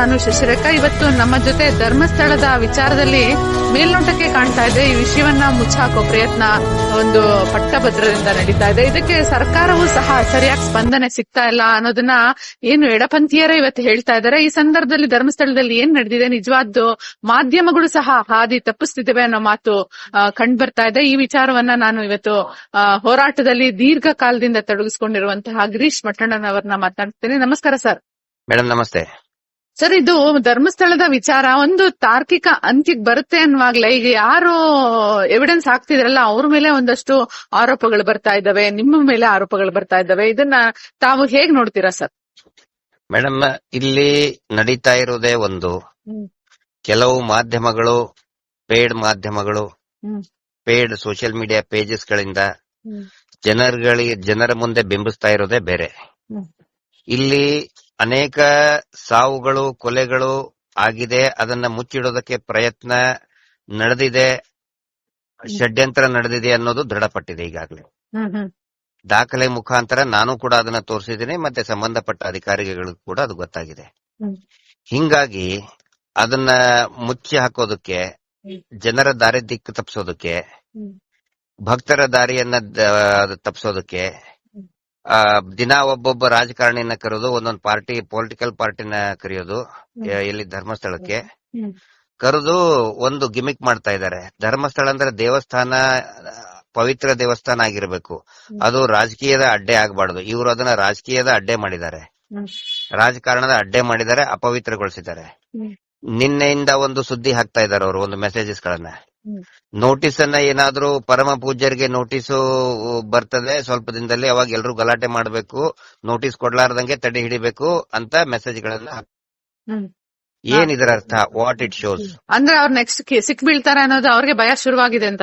ನಾನು ಶಶಿರೇಖ. ಇವತ್ತು ನಮ್ಮ ಜೊತೆ ಧರ್ಮಸ್ಥಳದ ವಿಚಾರದಲ್ಲಿ ಮೇಲ್ನೋಟಕ್ಕೆ ಕಾಣ್ತಾ ಇದೆ. ಈ ವಿಷಯವನ್ನ ಮುಚ್ಚಾಕೋ ಪ್ರಯತ್ನ ಒಂದು ಪಟ್ಟಭದ್ರದಿಂದ ನಡೀತಾ ಇದೆ. ಇದಕ್ಕೆ ಸರ್ಕಾರವೂ ಸಹ ಸರಿಯಾಗಿ ಸ್ಪಂದನೆ ಸಿಗ್ತಾ ಇಲ್ಲ ಅನ್ನೋದನ್ನ ಏನು ಎಡಪಂಥೀಯರೇ ಇವತ್ತು ಹೇಳ್ತಾ ಇದ್ದಾರೆ. ಈ ಸಂದರ್ಭದಲ್ಲಿ ಧರ್ಮಸ್ಥಳದಲ್ಲಿ ಏನ್ ನಡೆದಿದೆ? ನಿಜವಾದ್ದು ಮಾಧ್ಯಮಗಳು ಸಹ ಹಾದಿ ತಪ್ಪಿಸ್ತಿದ್ದೇವೆ ಅನ್ನೋ ಮಾತು ಕಂಡು ಬರ್ತಾ ಇದೆ. ಈ ವಿಚಾರವನ್ನ ನಾನು ಇವತ್ತು ಹೋರಾಟದಲ್ಲಿ ಹೋರಾಟದಲ್ಲಿ ದೀರ್ಘಕಾಲದಿಂದ ತೊಡಗಿಸಿಕೊಂಡಿರುವಂತಹ ಗಿರೀಶ್ ಮಠಣ್ಣನವರನ್ನ ಮಾತನಾಡ್ತೇನೆ. ನಮಸ್ಕಾರ ಸರ್. ಮೇಡಮ್ ನಮಸ್ತೆ. ಸರ್ ಇದು ಧರ್ಮಸ್ಥಳದ ವಿಚಾರ. ಒಂದು ತಾರ್ಕಿಕ ಅಂತ್ಯಕ್ಕೆ ಬರುತ್ತೆ ಅನ್ನುವಾಗ್ಲೇ ಈಗ ಯಾರು ಎವಿಡೆನ್ಸ್ ಹಾಕ್ತಿದ್ರಲ್ಲ ಅವ್ರ ಮೇಲೆ ಒಂದಷ್ಟು ಆರೋಪಗಳು ಬರ್ತಾ ಇದ್ದಾವೆ ನಿಮ್ಮ ಮೇಲೆ ಆರೋಪಗಳು ಬರ್ತಾ ಇದ್ದಾವೆ. ಇದನ್ನ ತಾವು ಹೇಗ್ ನೋಡ್ತೀರಾ ಸರ್? ಮೇಡಮ್ ಇಲ್ಲಿ ನಡೀತಾ ಇರೋದೇ ಒಂದು. ಕೆಲವು ಮಾಧ್ಯಮಗಳು ಪೇಡ್ ಮಾಧ್ಯಮಗಳು. ಪೇಡ್ ಸೋಷಿಯಲ್ ಮೀಡಿಯಾ ಪೇಜಸ್ ಗಳಿಂದ. ಜನರುಗಳಿಗೆ ಜನರ ಮುಂದೆ ಬಿಂಬಿಸ್ತಾ ಇರೋದೇ ಬೇರೆ. ಇಲ್ಲಿ ಅನೇಕ ಸಾವುಗಳು ಕೊಲೆಗಳು ಆಗಿದೆ. ಅದನ್ನ ಮುಚ್ಚಿಡೋದಕ್ಕೆ ಪ್ರಯತ್ನ ನಡೆದಿದೆ. ಷಡ್ಯಂತ್ರ ನಡೆದಿದೆ ಅನ್ನೋದು ದೃಢಪಟ್ಟಿದೆ ಈಗಾಗಲೇ. ದಾಖಲೆ ಮುಖಾಂತರ ನಾನು ಕೂಡ ಅದನ್ನ ತೋರಿಸಿದ್ದೀನಿ. ಮತ್ತೆ ಸಂಬಂಧಪಟ್ಟ ಅಧಿಕಾರಿಗಳಿಗೂ ಕೂಡ ಅದು ಗೊತ್ತಾಗಿದೆ. ಹಿಂಗಾಗಿ ಅದನ್ನ ಮುಚ್ಚಿ ಹಾಕೋದಕ್ಕೆ ಜನರ ದಾರಿ ದಿಕ್ಕು ತಪ್ಪಿಸೋದಕ್ಕೆ ಭಕ್ತರ ದಾರಿಯನ್ನ ತಪ್ಪಿಸೋದಕ್ಕೆ ದಿನ ಒಬ್ಬೊಬ್ಬ ರಾಜಕಾರಣಿಯನ್ನ ಕರೆಯೋದು ಒಂದೊಂದು ಪಾರ್ಟಿ ಪೊಲಿಟಿಕಲ್ ಪಾರ್ಟಿನ ಕರೆಯೋದು ಇಲ್ಲಿ ಧರ್ಮಸ್ಥಳಕ್ಕೆ. ಕರೆದು ಒಂದು ಗಿಮಿಕ್ ಮಾಡ್ತಾ ಇದ್ದಾರೆ. ಧರ್ಮಸ್ಥಳ ಅಂದ್ರೆ ದೇವಸ್ಥಾನ ಪವಿತ್ರ ದೇವಸ್ಥಾನ ಆಗಿರಬೇಕು. ಅದು ರಾಜಕೀಯದ ಅಡ್ಡೆ ಆಗ್ಬಾರ್ದು. ಇವರು ಅದನ್ನ ರಾಜಕೀಯದ ಅಡ್ಡೆ ಮಾಡಿದ್ದಾರೆ. ರಾಜಕಾರಣದ ಅಡ್ಡೆ ಮಾಡಿದ್ದಾರೆ ಅಪವಿತ್ರಗೊಳಿಸಿದ್ದಾರೆ. ನಿನ್ನೆಯಿಂದ ಒಂದು ಸುದ್ದಿ ಹಾಕ್ತಾ ಇದ್ದಾರೆ ಅವರು ಒಂದು ಮೆಸೇಜಸ್ ಗಳನ್ನ. ನೋಟಿಸ್ ಅನ್ನ ಏನಾದ್ರೂ ಪರಮ ಪೂಜ್ಯರಿಗೆ ನೋಟಿಸ್ ಬರ್ತದೆ ಸ್ವಲ್ಪ ದಿನದಲ್ಲಿ ಅವಾಗ ಎಲ್ರು ಗಲಾಟೆ ಮಾಡಬೇಕು ನೋಟಿಸ್ ಕೊಡ್ಲಾರ್ದಂಗೆ ತಡೆ ಹಿಡಿಬೇಕು ಅಂತ ಮೆಸೇಜ್ ಗಳನ್ನ. ಏನ್ ಇದರ ಅರ್ಥ? ವಾಟ್ ಇಟ್ ಶೋಸ್ ಅಂದ್ರೆ ಅವ್ರ ನೆಕ್ಸ್ಟ್ ಸಿಕ್ ಬೀಳ್ತಾರೆ ಅನ್ನೋದು ಅವ್ರಿಗೆ ಭಯ ಶುರುವಾಗಿದೆ ಅಂತ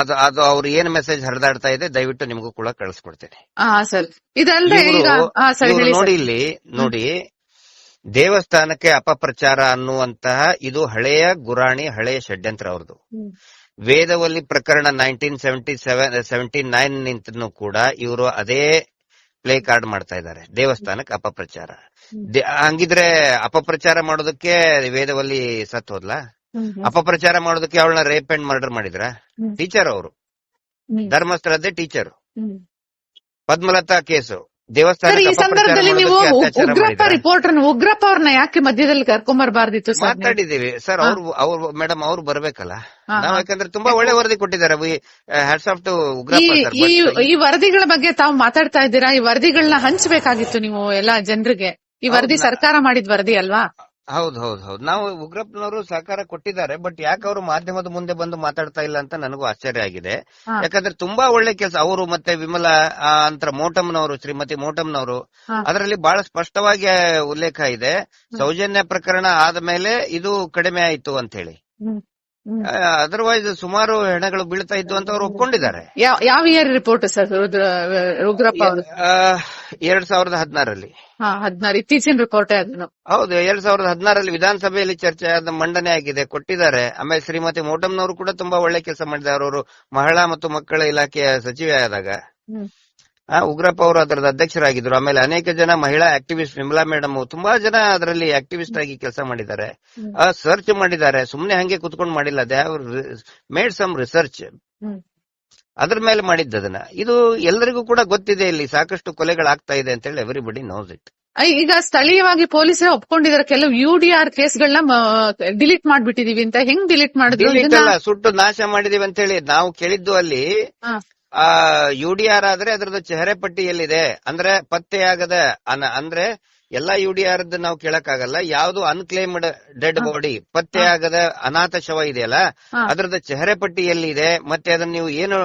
ಅದು ಅದು ಅವ್ರು ಏನ್ ಮೆಸೇಜ್ ಹರಿದಾಡ್ತಾ ಇದೆ ದಯವಿಟ್ಟು ನಿಮಗೂ ಕೂಡ ಕಳಿಸ್ಕೊಡ್ತೇನೆ ನೋಡಿ ಇಲ್ಲಿ ನೋಡಿ ದೇವಸ್ಥಾನಕ್ಕೆ ಅಪಪ್ರಚಾರ ಅನ್ನುವಂತಹ ಇದು ಹಳೆಯ ಗುರಾಣಿ ಹಳೆಯ ಷಡ್ಯಂತ್ರ ಅವರದು. ವೇದವಲ್ಲಿ ಪ್ರಕರಣ nineteen seventy seven seventy nine ನಿಂತನು ಕೂಡ ಇವರು ಅದೇ ಪ್ಲೇ ಕಾರ್ಡ್ ಮಾಡ್ತಾ ಇದ್ದಾರೆ. ದೇವಸ್ಥಾನಕ್ಕೆ ಅಪಪ್ರಚಾರ. ಹಂಗಿದ್ರೆ ಅಪಪ್ರಚಾರ ಮಾಡೋದಕ್ಕೆ ವೇದವಲ್ಲಿ ಸತ್ ಹೋದ್ಲಾ. ಅಪಪ್ರಚಾರ ಮಾಡೋದಕ್ಕೆ ಅವಳನ್ನ ರೇಪ್ ಅಂಡ್ ಮರ್ಡರ್ ಮಾಡಿದ್ರ? ಟೀಚರ್ ಅವರು. ಧರ್ಮಸ್ಥಳದ್ದೇ ಟೀಚರ್. ಪದ್ಮಲತಾ ಕೇಸು. ಸರ್ ದೇವಸ್ಥಾನಕ್ಕೆ ಈ ಸಂದರ್ಭದಲ್ಲಿ ನೀವು ಉಗ್ರಪ್ಪ? ರಿಪೋರ್ಟರ್ ಉಗ್ರಪ್ಪ ಅವ್ರನ್ನ ಯಾಕೆ ಮಧ್ಯದಲ್ಲಿ ಕರ್ಕೊಂಬರ್ಬಾರ್ದಿತ್ತು? ಮಾತಾಡಿದೀವಿ ಸರ್. ಅವ್ರು ಅವ್ರು ಮೇಡಮ್ ಅವ್ರು ಬರ್ಬೇಕಲ್ಲ? ನಾವ್ ಯಾಕಂದ್ರೆ ತುಂಬಾ ಒಳ್ಳೆ ವರದಿ ಕೊಟ್ಟಿದ್ದಾರೆ. ಹ್ಯಾಟ್ಸ್ ಆಫ್ ಟು ಉಗ್ರಪ್ಪ ಈ ವರದಿಗಳ ಬಗ್ಗೆ ತಾವು ಮಾತಾಡ್ತಾ ಇದ್ದೀರಾ? ಈ ವರದಿಗಳನ್ನ ಹಂಚಬೇಕಾಗಿತ್ತು ನೀವು ಎಲ್ಲಾ ಜನರಿಗೆ. ಈ ವರದಿ ಸರ್ಕಾರ ಮಾಡಿದ ವರದಿ ಅಲ್ವಾ? ಹೌದು ಹೌದು ಹೌದು. ನಾವು ಉಗ್ರಪ್ಪನವರು ಸಹಕಾರ ಕೊಟ್ಟಿದ್ದಾರೆ ಬಟ್ ಯಾಕೆ ಅವರು ಮಾಧ್ಯಮದ ಮುಂದೆ ಬಂದು ಮಾತಾಡ್ತಾ ಇಲ್ಲ ಅಂತ ನನಗೂ ಆಶ್ಚರ್ಯ ಆಗಿದೆ. ಯಾಕಂದ್ರೆ ತುಂಬಾ ಒಳ್ಳೆ ಕೆಲಸ. ಅವರು ಮತ್ತೆ ವಿಮಲ ಅಂತರ ಮೋಟಮ್ನವರು ಶ್ರೀಮತಿ ಮೋಟಮ್ನವರು. ಅದರಲ್ಲಿ ಬಹಳ ಸ್ಪಷ್ಟವಾಗಿ ಉಲ್ಲೇಖ ಇದೆ. ಸೌಜನ್ಯ ಪ್ರಕರಣ ಆದ ಮೇಲೆ ಇದು ಕಡಿಮೆ ಆಯ್ತು ಅಂತ ಹೇಳಿ. ಅದರ್ವೈಸ್ ಸುಮಾರು ಹೆಣಗಳು ಬೀಳ್ತಾ ಇದ್ದು ಅಂತ ಅವರು ಒಪ್ಕೊಂಡಿದ್ದಾರೆ. ಯಾವ- ಇಯರ್ ರಿಪೋರ್ಟ್ ಸರ್ ರುದ್ರಪ್ಪ ಅವರು ಎರಡ್ ಸಾವಿರದ ಹದಿನಾರಲ್ಲಿ ಹದಿನಾರು. ಇತ್ತೀಚಿನ ರಿಪೋರ್ಟ್ ಅದನ್ನು. ಹೌದು ಎರಡ್ ಸಾವಿರದ ಹದಿನಾರಲ್ಲಿ ವಿಧಾನಸಭೆಯಲ್ಲಿ ಚರ್ಚೆ ಆದ ಮಂಡನೆ ಆಗಿದೆ ಕೊಟ್ಟಿದ್ದಾರೆ. ಆಮೇಲೆ ಶ್ರೀಮತಿ ಮೋಟಮ್ನವರು ಕೂಡ ತುಂಬಾ ಒಳ್ಳೆ ಕೆಲಸ ಮಾಡಿದ್ದಾರೆ. ಅವರು ಮಹಿಳಾ ಮತ್ತು ಮಕ್ಕಳ ಇಲಾಖೆಯ ಸಚಿವೆ ಆದಾಗ. ಉಗ್ರಪ್ಪ ಅವರು ಅದರದ ಅಧ್ಯಕ್ಷರಾಗಿದ್ರು ಆಮೇಲೆ ಅನೇಕ ಜನ ಮಹಿಳಾ ಆಕ್ಟಿವಿಸ್ಟ್ ವಿಮಲಾ ಮೇಡಮ್ ತುಂಬಾ ಜನ ಅದರಲ್ಲಿ ಆಕ್ಟಿವಿಸ್ಟ್ ಆಗಿ ಕೆಲಸ ಮಾಡಿದ್ದಾರೆ. ಸರ್ಚ್ ಮಾಡಿದ್ದಾರೆ. ಸುಮ್ನೆ ಹಂಗೆ ಕುತ್ಕೊಂಡು ಮಾಡಿಲ್ಲ. They made some research. ಅದ್ರ ಮೇಲೆ ಮಾಡಿದ್ದ ಅದನ್ನ. ಇದು ಎಲ್ಲರಿಗೂ ಕೂಡ ಗೊತ್ತಿದೆ ಇಲ್ಲಿ ಸಾಕಷ್ಟು ಕೊಲೆಗಳಾಗ್ತಾ ಇದೆ ಅಂತ ಹೇಳಿ ಎವ್ರಿಬಡಿ ನೋಸ್ ಇಟ್ ಈಗ ಸ್ಥಳೀಯವಾಗಿ ಪೊಲೀಸರೇ ಒಪ್ಕೊಂಡಿದ್ದಾರೆ. ಕೆಲವು ಯು ಡಿ ಆರ್ ಕೇಸ್ಗಳನ್ನ ಡಿಲೀಟ್ ಮಾಡ್ಬಿಟ್ಟಿದೀವಿ ಅಂತ. ಹೆಂಗ್ ಡಿಲೀಟ್ ಮಾಡಿದ್ವಿ ಸುಟ್ಟು ನಾಶ ಮಾಡಿದೀವಿ ಅಂತ ಹೇಳಿ ನಾವು ಕೇಳಿದ್ದು ಅಲ್ಲಿ. ಆ ಯು ಡಿ ಆರ್ ಆದ್ರೆ ಅದ್ರದ್ದು ಚೆಹರೆ ಪಟ್ಟಿಯಲ್ಲಿದೆ ಅಂದ್ರೆ ಪತ್ತೆಯಾಗದ ಅನ- ಅಂದ್ರೆ ಎಲ್ಲಾ ಯು ಡಿ ಆರ್ ನಾವು ಕೇಳಕ್ಕಾಗಲ್ಲ. ಯಾವ್ದು ಅನ್ಕ್ಲೇಮ್ಡ್ ಡೆಡ್. ಬಾಡಿ ಪತ್ತೆಯಾಗದ ಅನಾಥ ಶವ ಇದೆಯಲ್ಲ ಅದರದ ಅದ್ರದ್ದು ಚೆಹರೆ ಪಟ್ಟಿ ಎಲ್ಲಿದೆ? ಮತ್ತೆ ಅದನ್ನ ನೀವು ಏನು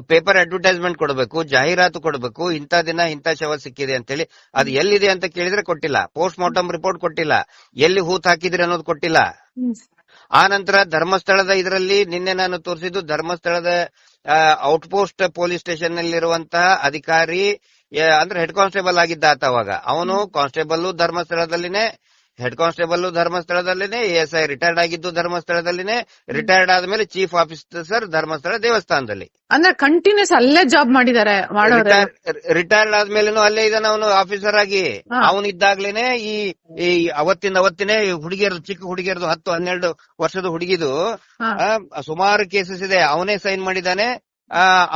ಪೇಪರ್ ಅಡ್ವರ್ಟೈಸ್ಮೆಂಟ್ ಕೊಡಬೇಕು ಜಾಹೀರಾತು ಕೊಡಬೇಕು ಇಂತ ದಿನ ಇಂತ ಶವ ಸಿಕ್ಕಿದೆ ಅಂತ ಹೇಳಿ ಅದು ಎಲ್ಲಿದೆ ಅಂತ ಕೇಳಿದ್ರೆ ಕೊಟ್ಟಿಲ್ಲ. ಪೋಸ್ಟ್ ಮಾರ್ಟಮ್ ರಿಪೋರ್ಟ್ ಕೊಟ್ಟಿಲ್ಲ. ಎಲ್ಲಿ ಹೂತ್ ಹಾಕಿದ್ರಿ ಅನ್ನೋದು ಕೊಟ್ಟಿಲ್ಲ. ಆ ನಂತರ ಧರ್ಮಸ್ಥಳದ ಇದರಲ್ಲಿ ನಿನ್ನೆ ನಾನು ತೋರಿಸಿದ್ದು ಧರ್ಮಸ್ಥಳದ ಔಟ್ ಪೋಸ್ಟ್ ಪೊಲೀಸ್ ಸ್ಟೇಷನ್ ನಲ್ಲಿರುವಂತಹ ಅಧಿಕಾರಿ ಅಂದ್ರೆ ಹೆಡ್ ಕಾನ್ಸ್ಟೇಬಲ್ ಆಗಿದ್ದ ಆತ ಅವಾಗ. ಅವನು ಕಾನ್ಸ್ಟೇಬಲ್ ಧರ್ಮಸ್ಥಳದಲ್ಲಿನೇ ಹೆಡ್ ಕಾನ್ಸ್ಟೇಬಲ್ ಧರ್ಮಸ್ಥಳದಲ್ಲಿನೇ ಎಸ್ ಐ ರಿಟೈರ್ಡ್ ಆಗಿದ್ದು ಧರ್ಮಸ್ಥಳದಲ್ಲಿನೇ ರಿಟೈರ್ಡ್ ಆದ್ಮೇಲೆ ಚೀಫ್ ಆಫೀಸರ್ ಧರ್ಮಸ್ಥಳ ದೇವಸ್ಥಾನದಲ್ಲಿ. ಅಂದ್ರೆ ಕಂಟಿನ್ಯೂಸ್ ಅಲ್ಲೇ ಜಾಬ್ ಮಾಡಿದ್ದಾರೆ ರಿಟೈರ್ಡ್ ಆದ್ಮೇಲೆನೂ ಅಲ್ಲೇ ಇದ್ದಾನೆ ಅವನು ಆಫೀಸರ್ ಆಗಿ. ಅವನು ಇದ್ದಾಗ್ಲೇನೆ ಈ ಈ ಅವತ್ತಿನ ಅವತ್ತಿನೇ ಹುಡುಗಿಯರ್ದು ಚಿಕ್ಕ ಹುಡುಗಿಯರದು ಹತ್ತು ಹನ್ನೆರಡು ವರ್ಷದ ಹುಡುಗಿದು ಸುಮಾರು ಕೇಸಸ್ ಇದೆ. ಅವನೇ ಸೈನ್ ಮಾಡಿದ್ದಾನೆ.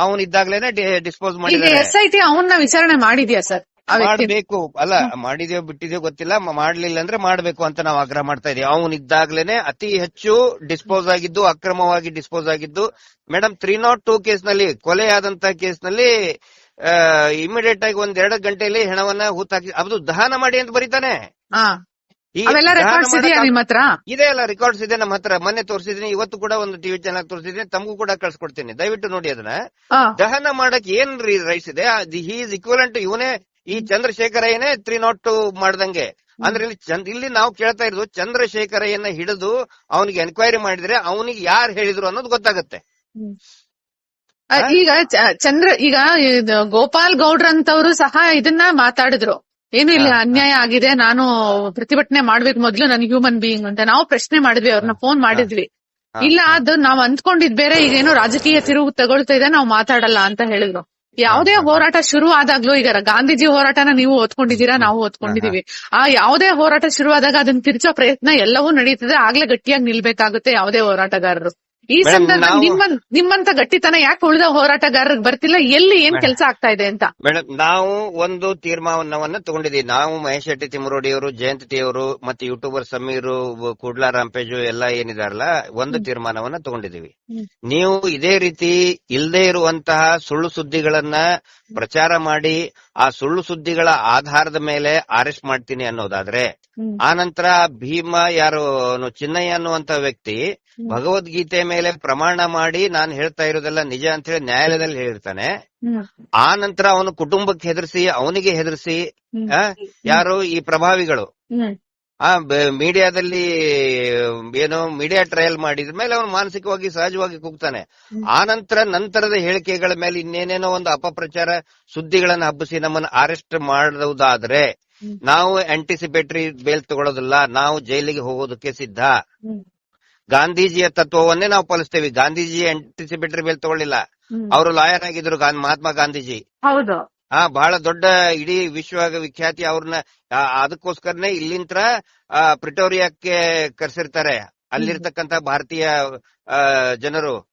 ಅವನಿದ್ದಾಗ್ಲೇನೆ ಡಿಸ್ಪೋಸ್ ಈಗ ಮಾಡಿದ್ದಾರೆ ಎಸ್ ಐ ಟಿ ಅವನ್ನ ವಿಚಾರಣೆ ಮಾಡಿದ್ಯಾ ಸರ್? ಮಾಡ್ಬೇಕು. ಅಲ್ಲ ಮಾಡಿದ್ಯೋ ಬಿಟ್ಟಿದ್ಯೋ ಗೊತ್ತಿಲ್ಲ. ಮಾಡ್ಲಿಲ್ಲ ಅಂದ್ರೆ ಮಾಡ್ಬೇಕು ಅಂತ ನಾವು ಆಗ್ರಹ ಮಾಡ್ತಾ ಇದೀವಿ ಅವನಿದ್ದಾಗ್ಲೇನೆ ಅತಿ ಹೆಚ್ಚು ಡಿಸ್ಪೋಸ್ ಆಗಿದ್ದು ಅಕ್ರಮವಾಗಿ ಡಿಸ್ಪೋಸ್ ಆಗಿದ್ದು. ಮೇಡಮ್ ತ್ರೀ ನಾಟ್ ಟೂ ಕೇಸ್ನಲ್ಲಿ ಕೊಲೆ ಆದಂತ ಕೇಸ್ನಲ್ಲಿ ಇಮಿಡಿಯೇಟ್ ಆಗಿ ಒಂದ್ ಎರಡು ಗಂಟೆಯಲ್ಲಿ ಹೆಣವನ್ನ ಹೂತಾಕಿ ಅದು ದಹನ ಮಾಡಿ ಅಂತ ಬರೀತಾನೆ. ಇದೆ ಅಲ್ಲ ರೆಕಾರ್ಡ್ಸ್ ಇದೆ ನಮ್ಮ ಹತ್ರ. ಮೊನ್ನೆ ತೋರಿಸಿದೀನಿ ಇವತ್ತು ಕೂಡ ಒಂದು ಟಿವಿ ಚಾನಲ್ ತೋರಿಸಿದೀನಿ ತಮಗೂ ಕೂಡ ಕಳ್ಸಿಕೊಡ್ತೀನಿ. ದಯವಿಟ್ಟು ನೋಡಿ ಅದನ್ನ. ದಹನ ಮಾಡಕ್ ಏನ್ ರೈಸ್ ಇದೆ? ಹಿ ಇಸ್ ಇಕ್ವಲೆಂಟ್ ಇವನೇ ಈ ಚಂದ್ರಶೇಖರಯ್ಯನೇ ತ್ರೀ ನಾಟ್ ಟು ಮಾಡ್ದಂಗೆ ಅಂದ್ರೆ ಇಲ್ಲಿ ಚಂದ್ ಇಲ್ಲಿ ನಾವು ಕೇಳ್ತಾ ಇರೋದು ಚಂದ್ರಶೇಖರಯ್ಯನ ಹಿಡಿದು ಅವನಿಗೆ ಎನ್ಕ್ವೈರಿ ಮಾಡಿದ್ರೆ ಅವನಿಗೆ ಯಾರು ಹೇಳಿದ್ರು ಅನ್ನೋದು ಗೊತ್ತಾಗುತ್ತೆ. ಈಗ ಚಂದ್ರ ಈಗ ಗೋಪಾಲ್ ಗೌಡ್ರಂತವ್ರು ಸಹ ಇದನ್ನ ಮಾತಾಡಿದ್ರು. ಏನು ಇಲ್ಲಿ ಅನ್ಯಾಯ ಆಗಿದೆ ನಾನು ಪ್ರತಿಭಟನೆ ಮಾಡ್ಬೇಕು ಮೊದ್ಲು ನನ್ ಹ್ಯೂಮನ್ ಬೀಯಿಂಗ್ ಅಂತ. ನಾವು ಪ್ರಶ್ನೆ ಮಾಡಿದ್ವಿ ಅವ್ರನ್ನ ಫೋನ್ ಮಾಡಿದ್ವಿ. ಇಲ್ಲ ಅದು ನಾವ್ ಅಂದ್ಕೊಂಡಿದ್ ಬೇರೆ ಈಗೇನೋ ರಾಜಕೀಯ ತಿರುವು ತಗೊಳ್ತಾ ಇದೆ ನಾವು ಮಾತಾಡಲ್ಲ ಅಂತ ಹೇಳಿದ್ರು. ಯಾವುದೇ ಹೋರಾಟ ಶುರು ಆದಾಗ್ಲೂ ಈಗ ಗಾಂಧೀಜಿ ಹೋರಾಟನ ನೀವು ಓದ್ಕೊಂಡಿದ್ದೀರಾ, ನಾವು ಓದ್ಕೊಂಡಿದೀವಿ ಆ ಯಾವುದೇ ಹೋರಾಟ ಶುರುವಾದಾಗ ಅದನ್ನ ತಿರ್ಚೋ ಪ್ರಯತ್ನ ಎಲ್ಲವೂ ನಡೀತದೆ. ಆಗ್ಲೇ ಗಟ್ಟಿಯಾಗಿ ನಿಲ್ಬೇಕಾಗುತ್ತೆ ಯಾವುದೇ ಹೋರಾಟಗಾರರು. ಈ ಸಂದರ್ಭದಲ್ಲಿ ಸಂದರ್ಭ ನಿಮ್ಮಂತ ಗಟ್ಟಿತನ ಯಾಕೆ ಉಳಿದ ಹೋರಾಟಗಾರರಿಗೆ ಬರ್ತಿಲ್ಲ? ಎಲ್ಲಿ ಏನ್ ಕೆಲಸ ಆಗ್ತಾ ಇದೆ ಅಂತ? ಮೇಡಮ್ ನಾವು ಒಂದು ತೀರ್ಮಾನವನ್ನ ತಗೊಂಡಿದೀವಿ ನಾವು ಮಹೇಶ್ ಶೆಟ್ಟಿ ತಿಮ್ಮರೋಡಿ ಅವರು ಜಯಂತ್ ಟಿ ಅವರು ಮತ್ತೆ ಯೂಟ್ಯೂಬರ್ ಸಮೀರ್ ಕುಡ್ಲಾ ರಾಂಪೇಜು ಎಲ್ಲ ಏನಿದಾರಲ್ಲ ಒಂದು ತೀರ್ಮಾನವನ್ನ ತಗೊಂಡಿದೀವಿ ನೀವು ಇದೇ ರೀತಿ ಇಲ್ಲದೆ ಇರುವಂತಹ ಸುಳ್ಳು ಸುದ್ದಿಗಳನ್ನ ಪ್ರಚಾರ ಮಾಡಿ ಆ ಸುಳ್ಳು ಸುದ್ದಿಗಳ ಆಧಾರದ ಮೇಲೆ ಅರೆಸ್ಟ್ ಮಾಡ್ತೀನಿ ಅನ್ನೋದಾದ್ರೆ ಹ್ಮ್. ಆನಂತರ ಭೀಮ ಯಾರು ಚಿನ್ನಯ್ಯ ಅನ್ನುವಂತ ವ್ಯಕ್ತಿ ಭಗವದ್ಗೀತೆ ಮೇಲೆ ಪ್ರಮಾಣ ಮಾಡಿ ನಾನು ಹೇಳ್ತಾ ಇರೋದೆಲ್ಲ ನಿಜ ಅಂತ ಹೇಳಿ ನ್ಯಾಯಾಲಯದಲ್ಲಿ ಹೇಳಿರ್ತಾನೆ. ಆ ನಂತರ ಅವನು ಕುಟುಂಬಕ್ಕೆ ಹೆದರ್ಸಿ ಅವನಿಗೆ ಹೆದರ್ಸಿ ಆ, ಯಾರು ಈ ಪ್ರಭಾವಿಗಳು. ಆ ಮೀಡಿಯಾದಲ್ಲಿ ಏನು ಮೀಡಿಯಾ ಟ್ರಯಲ್ ಮಾಡಿದ ಮೇಲೆ ಅವನು ಮಾನಸಿಕವಾಗಿ ಸಹಜವಾಗಿ ಕೂಗ್ತಾನೆ. ಆ ನಂತರ ನಂತರದ ಹೇಳಿಕೆಗಳ ಮೇಲೆ ಇನ್ನೇನೇನೋ ಒಂದು ಅಪಪ್ರಚಾರ ಸುದ್ದಿಗಳನ್ನ ಹಬ್ಬಿಸಿ ನಮ್ಮನ್ನ ಅರೆಸ್ಟ್ ಮಾಡುವುದಾದ್ರೆ ನಾವು ಆಂಟಿಸಿಪೇಟರಿ ಬೇಲ್ ತಗೊಳ್ಳೋದಿಲ್ಲ ನಾವು ಜೈಲಿಗೆ ಹೋಗೋದಕ್ಕೆ ಸಿದ್ಧ. ಗಾಂಧೀಜಿಯ ತತ್ವವನ್ನೇ ನಾವು ಪಾಲಿಸ್ತೇವೆ. ಗಾಂಧೀಜಿ ಆಂಟಿಸಿಪೇಟರಿ ಬೇಲ್ ತಗೊಳ್ಳಿಲ್ಲ. ಅವರು ಲಾಯರ್ ಆಗಿದ್ರು ಮಹಾತ್ಮ ಗಾಂಧೀಜಿ. ಹೌದು. ಆ ಬಹಳ ದೊಡ್ಡ ಇಡೀ ವಿಶ್ವ ವಿಖ್ಯಾತಿ ಅವ್ರನ್ನ ಅದಕ್ಕೋಸ್ಕರನೇ ಇಲ್ಲಿಂತ್ರ ಪ್ರಿಟೋರಿಯಾಕ್ಕೆ ಕರೆಸಿರ್ತಾರೆ. ಅಲ್ಲಿರ್ತಕ್ಕಂತ ಭಾರತೀಯ ಜನರು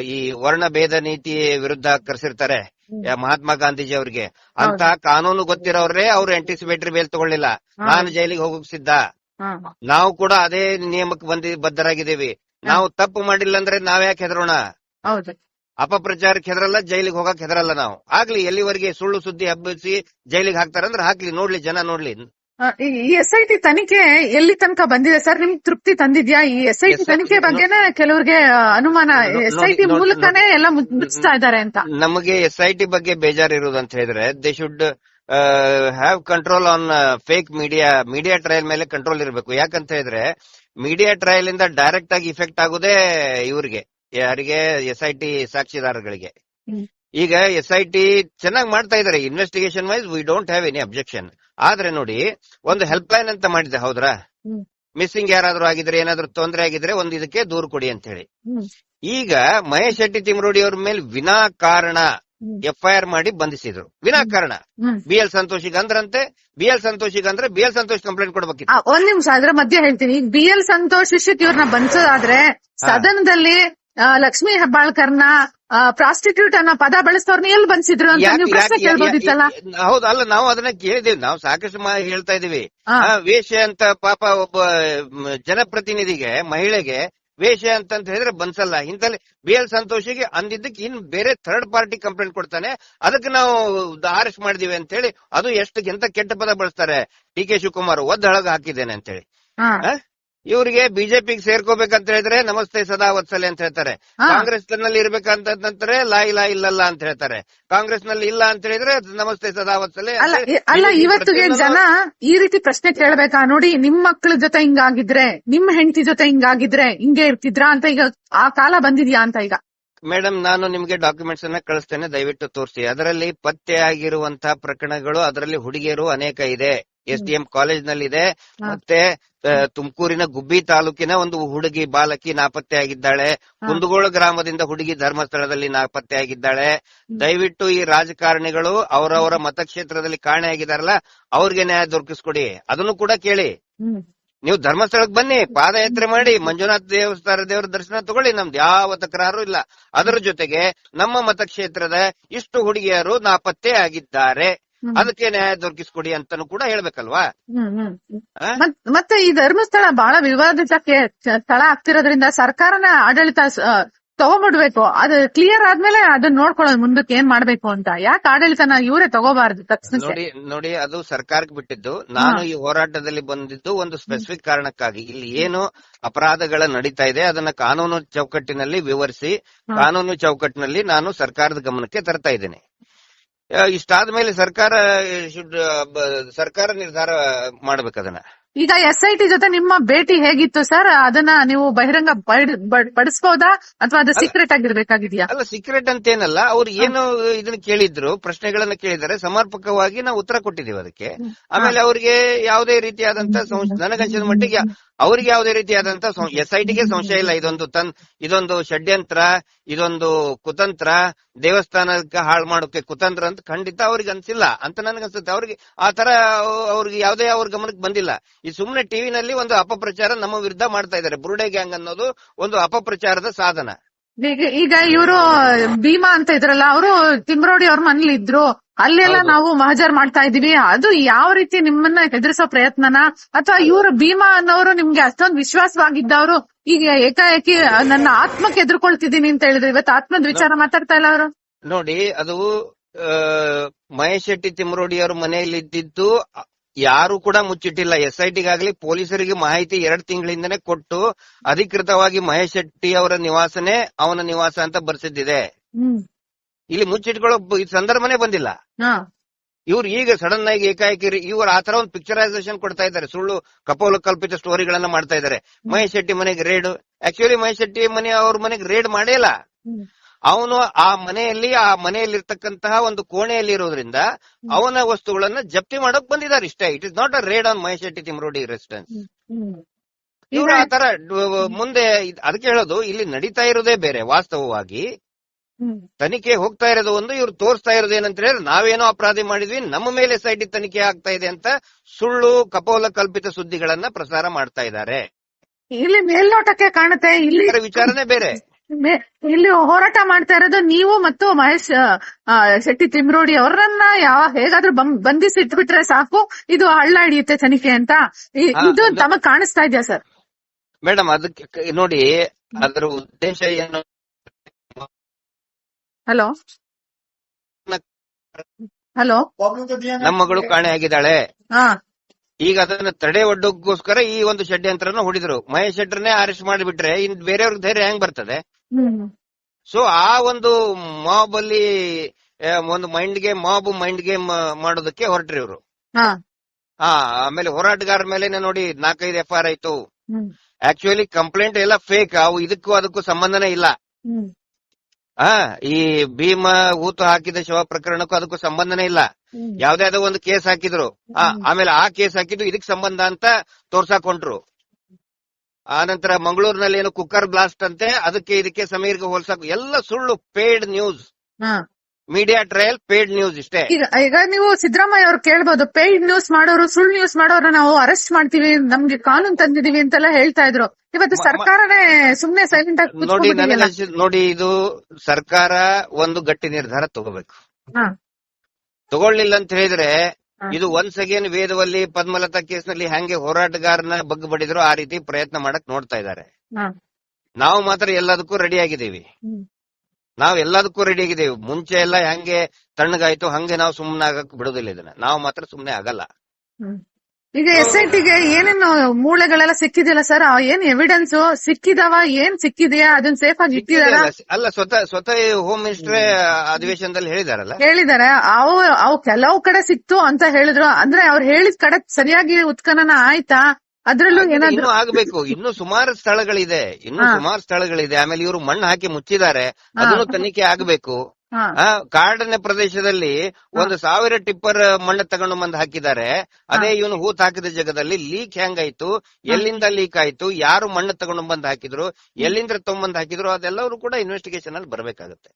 ಈ ವರ್ಣ ಭೇದ ನೀತಿ ವಿರುದ್ಧ ಕರೆಸಿರ್ತಾರೆ. ಮಹಾತ್ಮ ಗಾಂಧೀಜಿ ಅವ್ರಿಗೆ. ಅಂತ ಕಾನೂನು ಗೊತ್ತಿರೋರೇ ಅವ್ರು ಆಂಟಿಸಿಪೇಟರಿ ಬೇಲ್ ತಗೊಳ್ಳಿಲ್ಲ. ನಾನು ಜೈಲಿಗೆ ಹೋಗಕ್ ಸಿದ್ಧ. ನಾವು ಕೂಡ ಅದೇ ನಿಯಮಕ್ಕೆ ಬಂದಿ ಬದ್ಧರಾಗಿದ್ದೀವಿ. ನಾವು ತಪ್ಪು ಮಾಡಿಲ್ಲ ಅಂದ್ರೆ ನಾವ್ಯಾಕೆ ಹೆದರೋಣ? ಹೌದು. ಅಪಪ್ರಚಾರಕ್ಕೆ ಹೆದರಲ್ಲ ಜೈಲಿಗೆ ಹೋಗಕ್ ಹೆದರಲ್ಲ ನಾವು. ಆಗ್ಲಿ ಎಲ್ಲಿವರೆಗೆ ಸುಳ್ಳು ಸುದ್ದಿ ಹಬ್ಬಿಸಿ ಜೈಲಿಗೆ ಹಾಕ್ತಾರಂದ್ರೆ ಹಾಕ್ಲಿ ನೋಡ್ಲಿ ಜನ ನೋಡ್ಲಿ. ಈ ಎಸ್ ಐ ಟಿ ತನಿಖೆ ಎಲ್ಲಿ ತನಕ ಬಂದಿದೆ ಸರ್? ನಿಮ್ ತೃಪ್ತಿ ತಂದಿದ್ಯಾ? ಈ ಎಸ್ ಐ ಟಿ ತನಿಖೆ ಬಗ್ಗೆನೇ ಕೆಲವ್ರಿಗೆ ಅನುಮಾನ ಎಸ್ ಐ ಟಿ ಮೂಲಕನೇ ಎಲ್ಲ ಮುಚ್- ಮುಚ್ತಾ ಇದ್ದಾರೆ ಅಂತ. ನಮಗೆ ಎಸ್ ಐ ಟಿ ಬಗ್ಗೆ ಬೇಜಾರ್ ಅಂತ ಹೇಳಿದ್ರೆ they should have control on fake media media trial ಮೇಲೆ ಕಂಟ್ರೋಲ್ ಇರಬೇಕು. ಯಾಕಂತ ಹೇಳಿದ್ರೆ ಮೀಡಿಯಾ ಟ್ರಯಲ್ ಇಂದ ಡೈರೆಕ್ಟ್ ಆಗಿ ಇಫೆಕ್ಟ್ ಆಗೋದೇ ಇವ್ರಿಗೆ. ಯಾರಿಗೆ ಎಸ್ ಐ ಟಿ ಸಾಕ್ಷಿದಾರಗಳಿಗೆ ಈಗ ಎಸ್ ಐ ಟಿ ಚೆನ್ನಾಗಿ ಮಾಡ್ತಾ ಇದಾರೆ. Investigation wise we don't have any objection ಆದ್ರೆ ನೋಡಿ ಒಂದು ಹೆಲ್ಪ್ ಲೈನ್ ಅಂತ ಮಾಡಿದೆ ಹೌದ್ರಾ. ಮಿಸ್ಸಿಂಗ್ ಯಾರಾದ್ರೂ ಆಗಿದ್ರೆ ಏನಾದ್ರು ತೊಂದರೆ ಆಗಿದ್ರೆ ಒಂದು ಇದಕ್ಕೆ ದೂರು ಕೊಡಿ ಅಂತ ಹೇಳಿ ಈಗ ಮಹೇಶ್ ಶೆಟ್ಟಿ ತಿಮರೋಡಿ ಅವ್ರ ಮೇಲೆ ವಿನಾಕಾರಣ ಐ ಆರ್ ಮಾಡಿ ಬಂಧಿಸಿದ್ರು. ವಿನಾಕಾರಣ ಕಾರಣ. ಬಿ ಎಲ್ ಸಂತೋಷಿಗೆ ಅಂದ್ರಂತೆ ಬಿ ಎಲ್ ಸಂತೋಷಿಗೆ ಅಂದ್ರೆ ಬಿ ಎಲ್ ಸಂತೋಷ್ ಕಂಪ್ಲೇಂಟ್ ಕೊಡ್ಬೇಕಿತ್ತು. ಒಂದ್ ನಿಮಿಷ ಅದ್ರ ಮಧ್ಯ ಹೇಳ್ತೀನಿ. ಬಿ ಎಲ್ ಸಂತೋಷ್ ಶೆಟ್ಟಿ ಇವ್ರನ್ನ ಬಂಧಿಸೋದಾದ್ರೆ ಸದನದಲ್ಲಿ ಲಕ್ಷ್ಮೀ ಹೆಬ್ಬಾಳ್ಕರ್ನ ಪ್ರಾಸ್ಟಿಟ್ಯೂಟ್ ಅನ್ನೋ ಪದ ಬಳಸ್ತವ್ರನ್ನ ಎಲ್ಲಿ ಬಂದಿದ್ರು ಅಂತ ನೀವು ಪ್ರಶ್ನೆ ಕೇಳ್ಬೋದಿತ್ತಲ್ಲ? ಹೌದು ಅಲ್ಲ ನಾವು ಅದನ್ನ ಕೇಳಿದೇವಿ ನಾವು ಸಾಕಷ್ಟು ಹೇಳ್ತಾ ಇದೀವಿ ವೇಷ ಅಂತ ಪಾಪ ಒಬ್ಬ ಜನಪ್ರತಿನಿಧಿಗೆ ಮಹಿಳೆಗೆ ವೇಷ ಅಂತ ಹೇಳಿದ್ರೆ ಬನ್ಸಲ್ಲ. ಇಂತಲ್ಲಿ ಬಿ ಎಲ್ ಸಂತೋಷಿಗೆ ಅಂದಿದ್ದಕ್ಕೆ ಇನ್ ಬೇರೆ ಥರ್ಡ್ ಪಾರ್ಟಿ ಕಂಪ್ಲೇಂಟ್ ಕೊಡ್ತಾನೆ. ಅದಕ್ಕೆ ನಾವು ಅರೆಸ್ಟ್ ಮಾಡಿದೀವಿ ಅಂತ ಹೇಳಿ ಅದು ಎಷ್ಟು ಎಂತ ಕೆಟ್ಟ ಪದ ಬಳಸ್ತಾರೆ. ಡಿ ಕೆ ಶಿವಕುಮಾರ್ ಒದ್ದೊಳಗ ಹಾಕಿದ್ದೇನೆ ಅಂತ ಹೇಳಿ. ಇವರಿಗೆ ಬಿಜೆಪಿಗೆ ಸೇರ್ಕೋಬೇಕಂತ ಹೇಳಿದ್ರೆ ನಮಸ್ತೆ ಸದಾ ವತ್ಸಲೆ ಅಂತ ಹೇಳ್ತಾರೆ. ಕಾಂಗ್ರೆಸ್ನಲ್ಲಿ ಇರ್ಬೇಕಂತಂದ್ರೆ ಲಾ ಇಲ್ಲ ಇಲ್ಲಲ್ಲ ಅಂತ ಹೇಳ್ತಾರೆ. ಕಾಂಗ್ರೆಸ್ನಲ್ಲಿ ಇಲ್ಲ ಅಂತ ಹೇಳಿದ್ರೆ ನಮಸ್ತೆ ಸದಾ ವತ್ಸಲೆ ಅಲ್ಲ ಇವತ್ತಿಗೆ ಜನ ಈ ರೀತಿ ಪ್ರಶ್ನೆ ಕೇಳ್ಬೇಕಾ ನೋಡಿ ನಿಮ್ ಮಕ್ಳ ಜೊತೆ ಹಿಂಗಾಗಿದ್ರೆ ನಿಮ್ ಹೆಂಡತಿ ಜೊತೆ ಹಿಂಗಾಗಿದ್ರೆ ಹಿಂಗೆ ಇರ್ತಿದ್ರಾ ಅಂತ ಈಗ ಆ ಕಾಲ ಬಂದಿದ್ಯಾ ಅಂತ ಈಗ? ಮೇಡಮ್ ನಾನು ನಿಮ್ಗೆ ಡಾಕ್ಯುಮೆಂಟ್ಸ್ ಅನ್ನ ಕಳಿಸ್ತೇನೆ ದಯವಿಟ್ಟು ತೋರಿಸಿ. ಅದರಲ್ಲಿ ಪತ್ತೆ ಆಗಿರುವಂತಹ ಪ್ರಕರಣಗಳು ಅದರಲ್ಲಿ ಹುಡುಗಿಯರು ಅನೇಕ ಇದೆ. ಎಸ್ ಡಿ ಎಂ ಕಾಲೇಜ್ ನಲ್ಲಿದೆ. ಮತ್ತೆ ತುಮಕೂರಿನ ಗುಬ್ಬಿ ತಾಲೂಕಿನ ಒಂದು ಹುಡುಗಿ ಬಾಲಕಿ ನಾಪತ್ತೆ ಆಗಿದ್ದಾಳೆ. ಕುಂದಗೋಳ ಗ್ರಾಮದಿಂದ ಹುಡುಗಿ ಧರ್ಮಸ್ಥಳದಲ್ಲಿ ನಾಪತ್ತೆ ಆಗಿದ್ದಾಳೆ. ದಯವಿಟ್ಟು ಈ ರಾಜಕಾರಣಿಗಳು ಅವರವರ ಮತಕ್ಷೇತ್ರದಲ್ಲಿ ಕಾಣೆ ಆಗಿದಾರಲ್ಲ ಅವ್ರಿಗೆ ನ್ಯಾಯ ದೊರಕಿಸ್ಕೊಡಿ. ಅದನ್ನು ಕೂಡ ಕೇಳಿ. ನೀವು ಧರ್ಮಸ್ಥಳಕ್ಕೆ ಬನ್ನಿ ಪಾದಯಾತ್ರೆ ಮಾಡಿ ಮಂಜುನಾಥ ದೇವಸ್ಥಾನ ದೇವರ ದರ್ಶನ ತಗೊಳ್ಳಿ ನಮ್ದು ಯಾವ ತಕರಾರು ಇಲ್ಲ. ಅದರ ಜೊತೆಗೆ ನಮ್ಮ ಮತಕ್ಷೇತ್ರದ ಇಷ್ಟು ಹುಡುಗಿಯರು ನಾಪತ್ತೆ ಆಗಿದ್ದಾರೆ. ಅದಕ್ಕೆ ನ್ಯಾಯ ದೊರಕಿಸ್ಕೊಡಿ ಅಂತಾನು ಕೂಡ ಹೇಳ್ಬೇಕಲ್ವಾ? ಮತ್ತೆ ಈ ಧರ್ಮಸ್ಥಳ ಬಹಳ ವಿವಾದಿತ ಸ್ಥಳ ಆಗ್ತಿರೋದ್ರಿಂದ ಸರ್ಕಾರನ ಆಡಳಿತ ತಗೊಂಡ್ಬಿಡ್ಬೇಕು ಅದು ಕ್ಲಿಯರ್ ಆದ್ಮೇಲೆ ಅದನ್ನ ನೋಡ್ಕೊಳ್ಳೋದು ಮುಂದಕ್ಕೆ ಏನ್ ಮಾಡ್ಬೇಕು ಅಂತ. ಯಾಕೆ ಆಡಳಿತನ ಇವರೇ ತಗೋಬಾರ್ದು ತಕ್ಷಣ ನೋಡಿ ನೋಡಿ ಅದು ಸರ್ಕಾರಕ್ಕೆ ಬಿಟ್ಟಿದ್ದು. ನಾನು ಈ ಹೋರಾಟದಲ್ಲಿ ಬಂದಿದ್ದು ಒಂದು ಸ್ಪೆಸಿಫಿಕ್ ಕಾರಣಕ್ಕಾಗಿ. ಇಲ್ಲಿ ಏನು ಅಪರಾಧಗಳ ನಡೀತಾ ಇದೆ ಅದನ್ನ ಕಾನೂನು ಚೌಕಟ್ಟಿನಲ್ಲಿ ವಿವರಿಸಿ. ಕಾನೂನು ಚೌಕಟ್ಟಿನಲ್ಲಿ ನಾನು ಸರ್ಕಾರದ ಗಮನಕ್ಕೆ ತರ್ತಾ ಇದ್ದೇನೆ. ಇಷ್ಟಾದ ಮೇಲೆ ಸರ್ಕಾರ ಶುಡ್ ಸರ್ಕಾರ ನಿರ್ಧಾರ ಮಾಡ್ಬೇಕದನ್ನ ಈಗ ಎಸ್ ಐ ಟಿ ಜೊತೆ ನಿಮ್ಮ ಭೇಟಿ ಹೇಗಿತ್ತು ಸರ್? ಅದನ್ನ ನೀವು ಬಹಿರಂಗ ಪಡಿಸಬಹುದಾ ಅಥವಾ ಅದು ಸೀಕ್ರೆಟ್ ಆಗಿರ್ಬೇಕಾಗಿದ್ಯಾ? ಅಲ್ಲ ಸೀಕ್ರೆಟ್ ಅಂತ ಏನಲ್ಲ ಅವ್ರು ಏನು ಇದನ್ನ ಕೇಳಿದ್ರು ಪ್ರಶ್ನೆಗಳನ್ನ ಕೇಳಿದ್ದಾರೆ ಸಮರ್ಪಕವಾಗಿ ನಾವು ಉತ್ತರ ಕೊಟ್ಟಿದೀವಿ ಅದಕ್ಕೆ. ಆಮೇಲೆ ಅವರಿಗೆ ಯಾವುದೇ ರೀತಿಯಾದಂತ ನನಗನ್ಸಿದ ಮಟ್ಟಿಗೆ ಅವರಿಗೆ ಯಾವುದೇ ರೀತಿಯಾದಂತ ಎಸ್ ಐ ಟಿಗೆ ಸಂಶಯ ಇಲ್ಲ. ಇದೊಂದು ತನ್ ಇದೊಂದು ಷಡ್ಯಂತ್ರ ಇದೊಂದು ಕುತಂತ್ರ. ದೇವಸ್ಥಾನಕ್ಕೆ ಹಾಳು ಮಾಡೋಕೆ ಕುತಂತ್ರ ಅಂತ ಖಂಡಿತ ಅವ್ರಿಗೆ ಅನ್ಸಿಲ್ಲ ಅಂತ ನನಗನ್ಸುತ್ತೆ ಅವ್ರಿಗೆ ಆ ತರ ಅವ್ರಿಗೆ ಯಾವುದೇ ಅವ್ರ ಗಮನಕ್ಕೆ ಬಂದಿಲ್ಲ. ಈ ಸುಮ್ನೆ ಟಿವಿನಲ್ಲಿ ಒಂದು ಅಪಪ್ರಚಾರ ನಮ್ಮ ವಿರುದ್ಧ ಮಾಡ್ತಾ ಇದ್ದಾರೆ. ಬುರುಡೆ ಗ್ಯಾಂಗ್ ಅನ್ನೋದು ಒಂದು ಅಪಪ್ರಚಾರದ ಸಾಧನ. ಈಗ ಈಗ ಇವರು ಭೀಮಾ ಅಂತ ಇದ್ರಲ್ಲ ಅವರು ತಿಮ್ರೋಡಿ ಅವ್ರ ಮನೇಲಿ ಇದ್ರು ಅಲ್ಲೆಲ್ಲ ನಾವು ಮಹಜರ್ ಮಾಡ್ತಾ ಇದೀವಿ ಅದು ಯಾವ ರೀತಿ ನಿಮ್ಮನ್ನ ಹೆದರಿಸೋ ಪ್ರಯತ್ನನ? ಅಥವಾ ಇವರು ಭೀಮಾ ಅನ್ನೋರು ನಿಮ್ಗೆ ಅಷ್ಟೊಂದು ವಿಶ್ವಾಸವಾಗಿದ್ದವರು? ಈಗ ಏಕಾಏಕಿ ನನ್ನ ಆತ್ಮಕ್ಕೆ ಎದುರ್ಕೊಳ್ತಿದ್ದೀನಿ ಅಂತ ಹೇಳಿದ್ರು ಇವತ್ತು ಆತ್ಮದ ವಿಚಾರ ಮಾತಾಡ್ತಾ ಇಲ್ಲ ಅವರು? ನೋಡಿ ಅದು ಮಹೇಶ್ ಶೆಟ್ಟಿ ತಿಮ್ಮರೋಡಿ ಅವ್ರ ಮನೆಯಲ್ಲಿ ಇದ್ದಿದ್ದು ಯಾರು ಕೂಡ ಮುಚ್ಚಿಟ್ಟಿಲ್ಲ. ಎಸ್ ಐ ಟಿಗಾಗ್ಲಿ ಪೊಲೀಸರಿಗೆ ಮಾಹಿತಿ ಎರಡ್ ತಿಂಗಳಿಂದನೇ ಕೊಟ್ಟು ಅಧಿಕೃತವಾಗಿ ಮಹೇಶ್ ಶೆಟ್ಟಿ ಅವರ ನಿವಾಸನೇ ಅವನ ನಿವಾಸ ಅಂತ ಬರ್ಸಿದ್ದಿದೆ. ಇಲ್ಲಿ ಮುಚ್ಚಿಟ್ಕೊಳ್ಳೋ ಈ ಸಂದರ್ಭನೇ ಬಂದಿಲ್ಲ. ಇವ್ರು ಈಗ ಸಡನ್ ಆಗಿ ಏಕಾಏಕಿ ಇವರು ಆ ಆತರ ಒಂದು ಪಿಕ್ಚರೈಸೇಷನ್ ಕೊಡ್ತಾ ಇದ್ದಾರೆ. ಸುಳ್ಳು ಕಪೋಲ ಕಲ್ಪಿತ ಸ್ಟೋರಿಗಳನ್ನ ಮಾಡ್ತಾ ಇದ್ದಾರೆ. ಮಹೇಶ್ ಶೆಟ್ಟಿ ಮನೆಗೆ ರೇಡ್ ಆಕ್ಚುಲಿ ಮಹೇಶ್ ಶೆಟ್ಟಿ ಮನೆ ಅವ್ರ ಮನೆಗೆ ರೇಡ್ ಮಾಡೇ ಇಲ್ಲ. ಅವನು ಆ ಮನೆಯಲ್ಲಿ ಆ ಮನೆಯಲ್ಲಿರ್ತಕ್ಕಂತಹ ಒಂದು ಕೋಣೆಯಲ್ಲಿ ಇರೋದ್ರಿಂದ ಅವನ ವಸ್ತುಗಳನ್ನ ಜಪ್ತಿ ಮಾಡೋಕ್ ಬಂದಿದ್ದಾರೆ ಇಷ್ಟೇ. It is not a raid on Mahesh Shetty Timarodi residence. ಇವರು ಆತರ ತರ ಮುಂದೆ ಅದಕ್ಕೆ ಹೇಳೋದು ಇಲ್ಲಿ ನಡೀತಾ ಇರೋದೇ ಬೇರೆ ವಾಸ್ತವವಾಗಿ. ತನಿಖೆ ಹೋಗ್ತಾ ಇರೋದು ಒಂದು ಇವ್ರು ತೋರಿಸ್ತಾ ಇರೋದು ಏನಂತ ಹೇಳಿದ್ರೆ ನಾವೇನೋ ಅಪರಾಧಿ ಮಾಡಿದ್ವಿ ನಮ್ಮ ಮೇಲೆ ಸೈಡ್ ತನಿಖೆ ಆಗ್ತಾ ಇದೆ ಅಂತ ಸುಳ್ಳು ಕಪೋಲ ಕಲ್ಪಿತ ಸುದ್ದಿಗಳನ್ನ ಪ್ರಸಾರ ಮಾಡ್ತಾ ಇದ್ದಾರೆ. ಇಲ್ಲಿ ಮೇಲ್ನೋಟಕ್ಕೆ ಕಾಣುತ್ತೆ ಇಲ್ಲಿ ವಿಚಾರನೆ ಬೇರೆ. ಇಲ್ಲಿ ಹೋರಾಟ ಮಾಡ್ತಾ ಇರೋದು ನೀವು ಮತ್ತು ಮಹೇಶ್ ಶೆಟ್ಟಿ ತಿಮ್ರೋಡಿ ಅವರನ್ನ ಯಾವ ಹೇಗಾದ್ರೂ ಬಂಧಿಸಿ ಇಟ್ಬಿಟ್ರೆ ಸಾಕು ಇದು ಹಳ್ಳ ಹಿಡಿಯುತ್ತೆ ತನಿಖೆ ಅಂತ. ಇದು ತಮಗ್ ಕಾಣಿಸ್ತಾ ಇದೆಯಾ ಸರ್? ಮೇಡಮ್ ಅದಕ್ಕೆ ನೋಡಿ ಅದರ ಉದ್ದೇಶ ಏನು ಹಲೋ? ಹಲೋ? ನಮ್ಮ ಮಗಳು ಕಾಣೆ ಆಗಿದ್ದಾಳೆ. ಈಗ ಅದನ್ನ ತಡೆ ಒಡ್ಡೋಕ್ಕೋಸ್ಕರ ಈ ಒಂದು ಷಡ್ಯಂತ್ರನ ಹೊಡಿದ್ರು. ಮಹೇಶ್ ಶೆಟ್ಟರ್ನೇ ಅರೆಸ್ಟ್ ಮಾಡಿಬಿಟ್ರೆ ಇನ್ ಬೇರೆಯವ್ರ ಧೈರ್ಯ ಹೆಂಗ್ ಬರ್ತದೆ? ಸೊ ಆ ಒಂದು ಮಾಬ್ ಅಲ್ಲಿ ಒಂದು mind game mob mind game ಮಾಡೋದಕ್ಕೆ ಹೊರಟ್ರಿ ಇವರು. ಹಾ. ಆಮೇಲೆ ಹೋರಾಟಗಾರ ಮೇಲೆನೆ ನೋಡಿ ನಾಲ್ಕೈದು ಎಫ್ ಆರ್ ಆಯ್ತು. ಆಕ್ಚುಲಿ ಕಂಪ್ಲೇಂಟ್ ಎಲ್ಲ ಫೇಕ್ ಅವು ಇದಕ್ಕೂ ಅದಕ್ಕೂ ಸಂಬಂಧನೇ ಇಲ್ಲ. ಆ ಈ ಭೀಮ ಊತು ಹಾಕಿದ ಶವ ಪ್ರಕರಣಕ್ಕೂ ಅದಕ್ಕೂ ಸಂಬಂಧನೇ ಇಲ್ಲ. ಯಾವದೇ ಯಾವ್ದೇ ಯಾವ್ದೋ ಒಂದು ಕೇಸ್ ಹಾಕಿದ್ರು. ಆ, ಆಮೇಲೆ ಆ ಕೇಸ್ ಹಾಕಿದ್ದು ಇದಕ್ ಸಂಬಂಧ ಅಂತ ತೋರ್ಸಾಕೊಂಡ್ರು. ಆ ನಂತರ ಮಂಗಳೂರಿನಲ್ಲಿ ಏನು ಕುಕ್ಕರ್ ಬ್ಲಾಸ್ಟ್ ಅಂತೆ ಅದಕ್ಕೆ ಇದಕ್ಕೆ ಸಮೀರ್ಗೆ ಹೋಲ್ಸಾಕು ಎಲ್ಲ ಸುಳ್ಳು paid news media trial paid news ಇಷ್ಟೇ. ಈಗ ಈಗ ನೀವು ಸಿದ್ದರಾಮಯ್ಯ ಅವ್ರು ಕೇಳ್ಬೋದು ಪೇಯ್ಡ್ ನ್ಯೂಸ್ ಮಾಡೋರು ಸುಳ್ಳು ನ್ಯೂಸ್ ಮಾಡೋರು ನಾವು ಅರೆಸ್ಟ್ ಮಾಡ್ತೀವಿ ನಮ್ಗೆ ಕಾನೂನು ತಂದಿದೀವಿ ಅಂತೆಲ್ಲ ಹೇಳ್ತಾ ಇದ್ರು. ಇವತ್ತು ಸರ್ಕಾರನೇ ಸುಮ್ನೆ ಸೈಲೆಂಟ್ ಆಗಿ ನೋಡಿ ಕೂತ್ಕೊಂಡ್ಬಿಟ್ಟಿದೆಯಲ್ಲ. ನೋಡಿ ಇದು ಸರ್ಕಾರ ಒಂದು ಗಟ್ಟಿ ನಿರ್ಧಾರ ತಗೋಬೇಕು. ಹಾ. ತಗೊಳ್ಳಿಲ್ಲ ಅಂತ ಹೇಳಿದ್ರೆ ಹಾ. ಇದು ಒನ್ಸ್ ಅಗೇನ್ ವೇದವಲ್ಲಿ ಪದ್ಮಲತಾ ಕೇಸ್ನಲ್ಲಿ ಹೆಂಗೆ ಹೋರಾಟಗಾರನ ಬಗ್ಗೆ ಬಡಿದ್ರು ಆ ರೀತಿ ಪ್ರಯತ್ನ ಮಾಡಕ್ ನೋಡ್ತಾ ಇದ್ದಾರೆ. ಹಾ. ನಾವು ಮಾತ್ರ ಎಲ್ಲದಕ್ಕೂ ರೆಡಿ ಆಗಿದ್ದೀವಿ. ಹ್ಮ್. ನಾವು ಎಲ್ಲದಕ್ಕೂ ರೆಡಿ ಆಗಿದ್ದೇವೆ. ಮುಂಚೆ ಎಲ್ಲ ಹೆಂಗೆ ತಣ್ಣಗಾಯ್ತು ಹಂಗೆ ನಾವು ಸುಮ್ನೆ ಆಗಕ್ ಬಿಡೋದಿಲ್ಲ ಇದನ್ನ. ನಾವು ಮಾತ್ರ ಸುಮ್ನೆ ಆಗಲ್ಲ. ಈಗ ಎಸ್ ಐ ಟಿಗೆ ಏನೇನು ಮೂಳೆಗಳೆಲ್ಲ ಸಿಕ್ಕಿದೆಯಲ್ಲ ಸರ್ ಏನ್ ಎವಿಡೆನ್ಸ್ ಸಿಕ್ಕಿದವ? ಏನ್ ಸಿಕ್ಕಿದೆಯಾ? ಅದನ್ನ ಸೇಫ್ ಆಗಿ ಇಟ್ಟಿದಾರ ಅಲ್ಲ, ಅಲ್ಲ ಸ್ವತಃ ಸ್ವತಃ ಹೋಮ್. ಮಿನಿಸ್ಟ್ರೇ ಅಧಿವೇಶನದಲ್ಲಿ ಹೇಳಿದಾರಲ್ಲ? ಹೇಳಿದಾರೆ. ಅವು ಅವು ಕೆಲವು ಕಡೆ ಸಿಕ್ತು ಅಂತ ಹೇಳಿದ್ರು. ಅಂದ್ರೆ ಅವ್ರು ಹೇಳಿದ ಕಡೆ ಸರಿಯಾಗಿ ಉತ್ಖನನ ಆಯ್ತಾ? ಅದ್ರಲ್ಲೂ ಏನಾದ್ರು ಆಗ್ಬೇಕು. ಇನ್ನು ಸುಮಾರು ಸ್ಥಳಗಳಿದೆ. ಇನ್ನು. ಸುಮಾರು ಸ್ಥಳಗಳಿದೆ. ಆಮೇಲೆ ಇವರು ಮಣ್ಣು ಹಾಕಿ ಮುಚ್ಚಿದ್ದಾರೆ. ಅದನ್ನು ತನಿಖೆ ಆಗ್ಬೇಕು. ಕಾಡನೆ ಪ್ರದೇಶದಲ್ಲಿ ಒಂದು ಸಾವಿರ ಟಿಪ್ಪರ್ ಮಣ್ಣು ತಗೊಂಡು ಬಂದು ಹಾಕಿದ್ದಾರೆ. ಅದೇ ಇವನು ಹೂತ್ ಹಾಕಿದ ಜಾಗದಲ್ಲಿ ಲೀಕ್ ಹೆಂಗಾಯ್ತು? ಎಲ್ಲಿಂದ ಲೀಕ್ ಆಯ್ತು? ಯಾರು ಮಣ್ಣು ತಗೊಂಡು ಬಂದು ಹಾಕಿದ್ರು? ಎಲ್ಲಿಂದ ತಗೊಂಡ್ಬಂದು ಹಾಕಿದ್ರು? ಅದೆಲ್ಲವರು ಕೂಡ ಇನ್ವೆಸ್ಟಿಗೇಷನ್ ಅಲ್ಲಿ ಬರ್ಬೇಕಾಗುತ್ತೆ.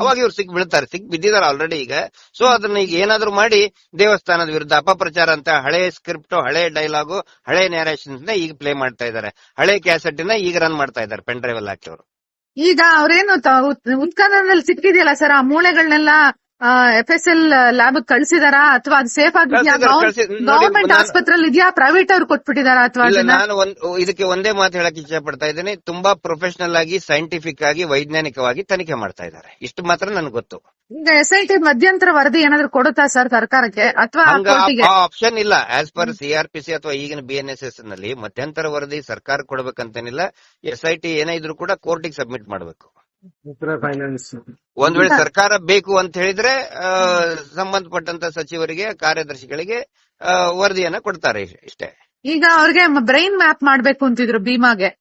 ಅವಾಗ ಇವ್ರು ಸಿಕ್ ಬೀಳ್ತಾರೆ. ಸಿಕ್ ಬಿದ್ದಿದ್ದಾರೆ ಆಲ್ರೆಡಿ ಈಗ. ಸೊ ಅದನ್ನ ಈಗ ಏನಾದ್ರು ಮಾಡಿ ದೇವಸ್ಥಾನದ ವಿರುದ್ಧ ಅಪಪ್ರಚಾರ ಅಂತ ಹಳೆ ಸ್ಕ್ರಿಪ್ಟ್ ಹಳೆ ಡೈಲಾಗು ಹಳೆ ನ್ಯಾರೇಷನ್ಸ್ನ ಈಗ ಪ್ಲೇ ಮಾಡ್ತಾ ಇದ್ದಾರೆ. ಹಳೆ ಕ್ಯಾಸೆಟ್ನ ಈಗ ರನ್ ಮಾಡ್ತಾ ಇದ್ದಾರೆ ಪೆನ್ ಡ್ರೈವ್ ಅಲ್ಲಿ ಹಾಕಿ ಅವರು. ಈಗ ಅವ್ರೇನು ಉತ್ಖನನದಲ್ಲಿ ಸಿಕ್ಕಿದೆಯಲ್ಲ ಸರ್ ಆ ಮೂಳೆಗಳನ್ನೆಲ್ಲ ಎಫ್ ಎಸ್ ಎಲ್ ಲ್ಯಾಬ್ ಕಳ್ಸಿದಾರಾ? ಅಥವಾ ಅದು ಸೇಫ್ ಆಗಿದ್ಯಾ? ಕಳ್ಸಿದಾರೆ, ಕಳ್ಸಿ- ನೋಡಿ, ಗವರ್ಮೆಂಟ್ ನಾನು- ಆಸ್ಪತ್ರೆಯಲ್ಲಿ ಇದೆಯಾ? ಪ್ರೈವೇಟ್ ಅವ್ರು ಕೊಟ್ಬಿಟ್ಟಿದಾರಾ ಅಥವಾ ಇಲ್ಲ ಅದನ್ನ? ನಾನು ಒಂದ್ ಇದಕ್ಕೆ ಒಂದೇ ಮಾತು ಹೇಳಕ್ ಇಚ್ಛೆ ಪಡ್ತಾ ಇದ್ದೀನಿ. ತುಂಬಾ ಪ್ರೊಫೆಷನಲ್ ಆಗಿ ಸೈಂಟಿಫಿಕ್ ಆಗಿ ವೈಜ್ಞಾನಿಕವಾಗಿ ತನಿಖೆ ಮಾಡ್ತಾ ಇದ್ದಾರೆ. ಇಷ್ಟು ಮಾತ್ರ ನನ್ಗೆ ಗೊತ್ತು. ಈಗ ಎಸ್ ಐ ಟಿ ಮಧ್ಯಂತರ ವರದಿ ಏನಾದ್ರು ಕೊಡುತ್ತಾ ಸರ್ ಸರ್ಕಾರಕ್ಕೆ? ಅಥವಾ ಹಂಗ ಕೋರ್ಟಿಗೆ? ಆ ಆಪ್ಷನ್ ಇಲ್ಲ. ಆಸ್ ಪರ್ ಸಿ ಅಥವಾ ಈಗಿನ ಬಿ ಎನ್ ಎಸ್ ಎಸ್ನಲ್ಲಿ ಮಧ್ಯಂತರ ವರದಿ ಸರ್ಕಾರ ಕೊಡ್ಬೇಕಂತೇನಿಲ್ಲ. ಎಸ್ ಐ ಟಿ ಏನೇ ಇದ್ರು ಕೂಡ ಕೋರ್ಟಿಗೆ ಸಬ್ಮಿಟ್ ಮಾಡಬೇಕು. ಫೈನಾನ್ಸ್ ಒಂದ್ ವೇಳೆ ಸರ್ಕಾರ ಬೇಕು ಅಂತ ಹೇಳಿದ್ರೆ ಆ, ಸಂಬಂಧಪಟ್ಟಂತ ಸಚಿವರಿಗೆ ಕಾರ್ಯದರ್ಶಿಗಳಿಗೆ ವರದಿಯನ್ನ ಕೊಡ್ತಾರೆ ಇಷ್ಟೇ. ಈಗ ಅವ್ರಿಗೆ ಬ್ರೈನ್ ಮ್ಯಾಪ್ ಮಾಡ್ಬೇಕು ಅಂತಿದ್ರು ಭೀಮಾಗೆ.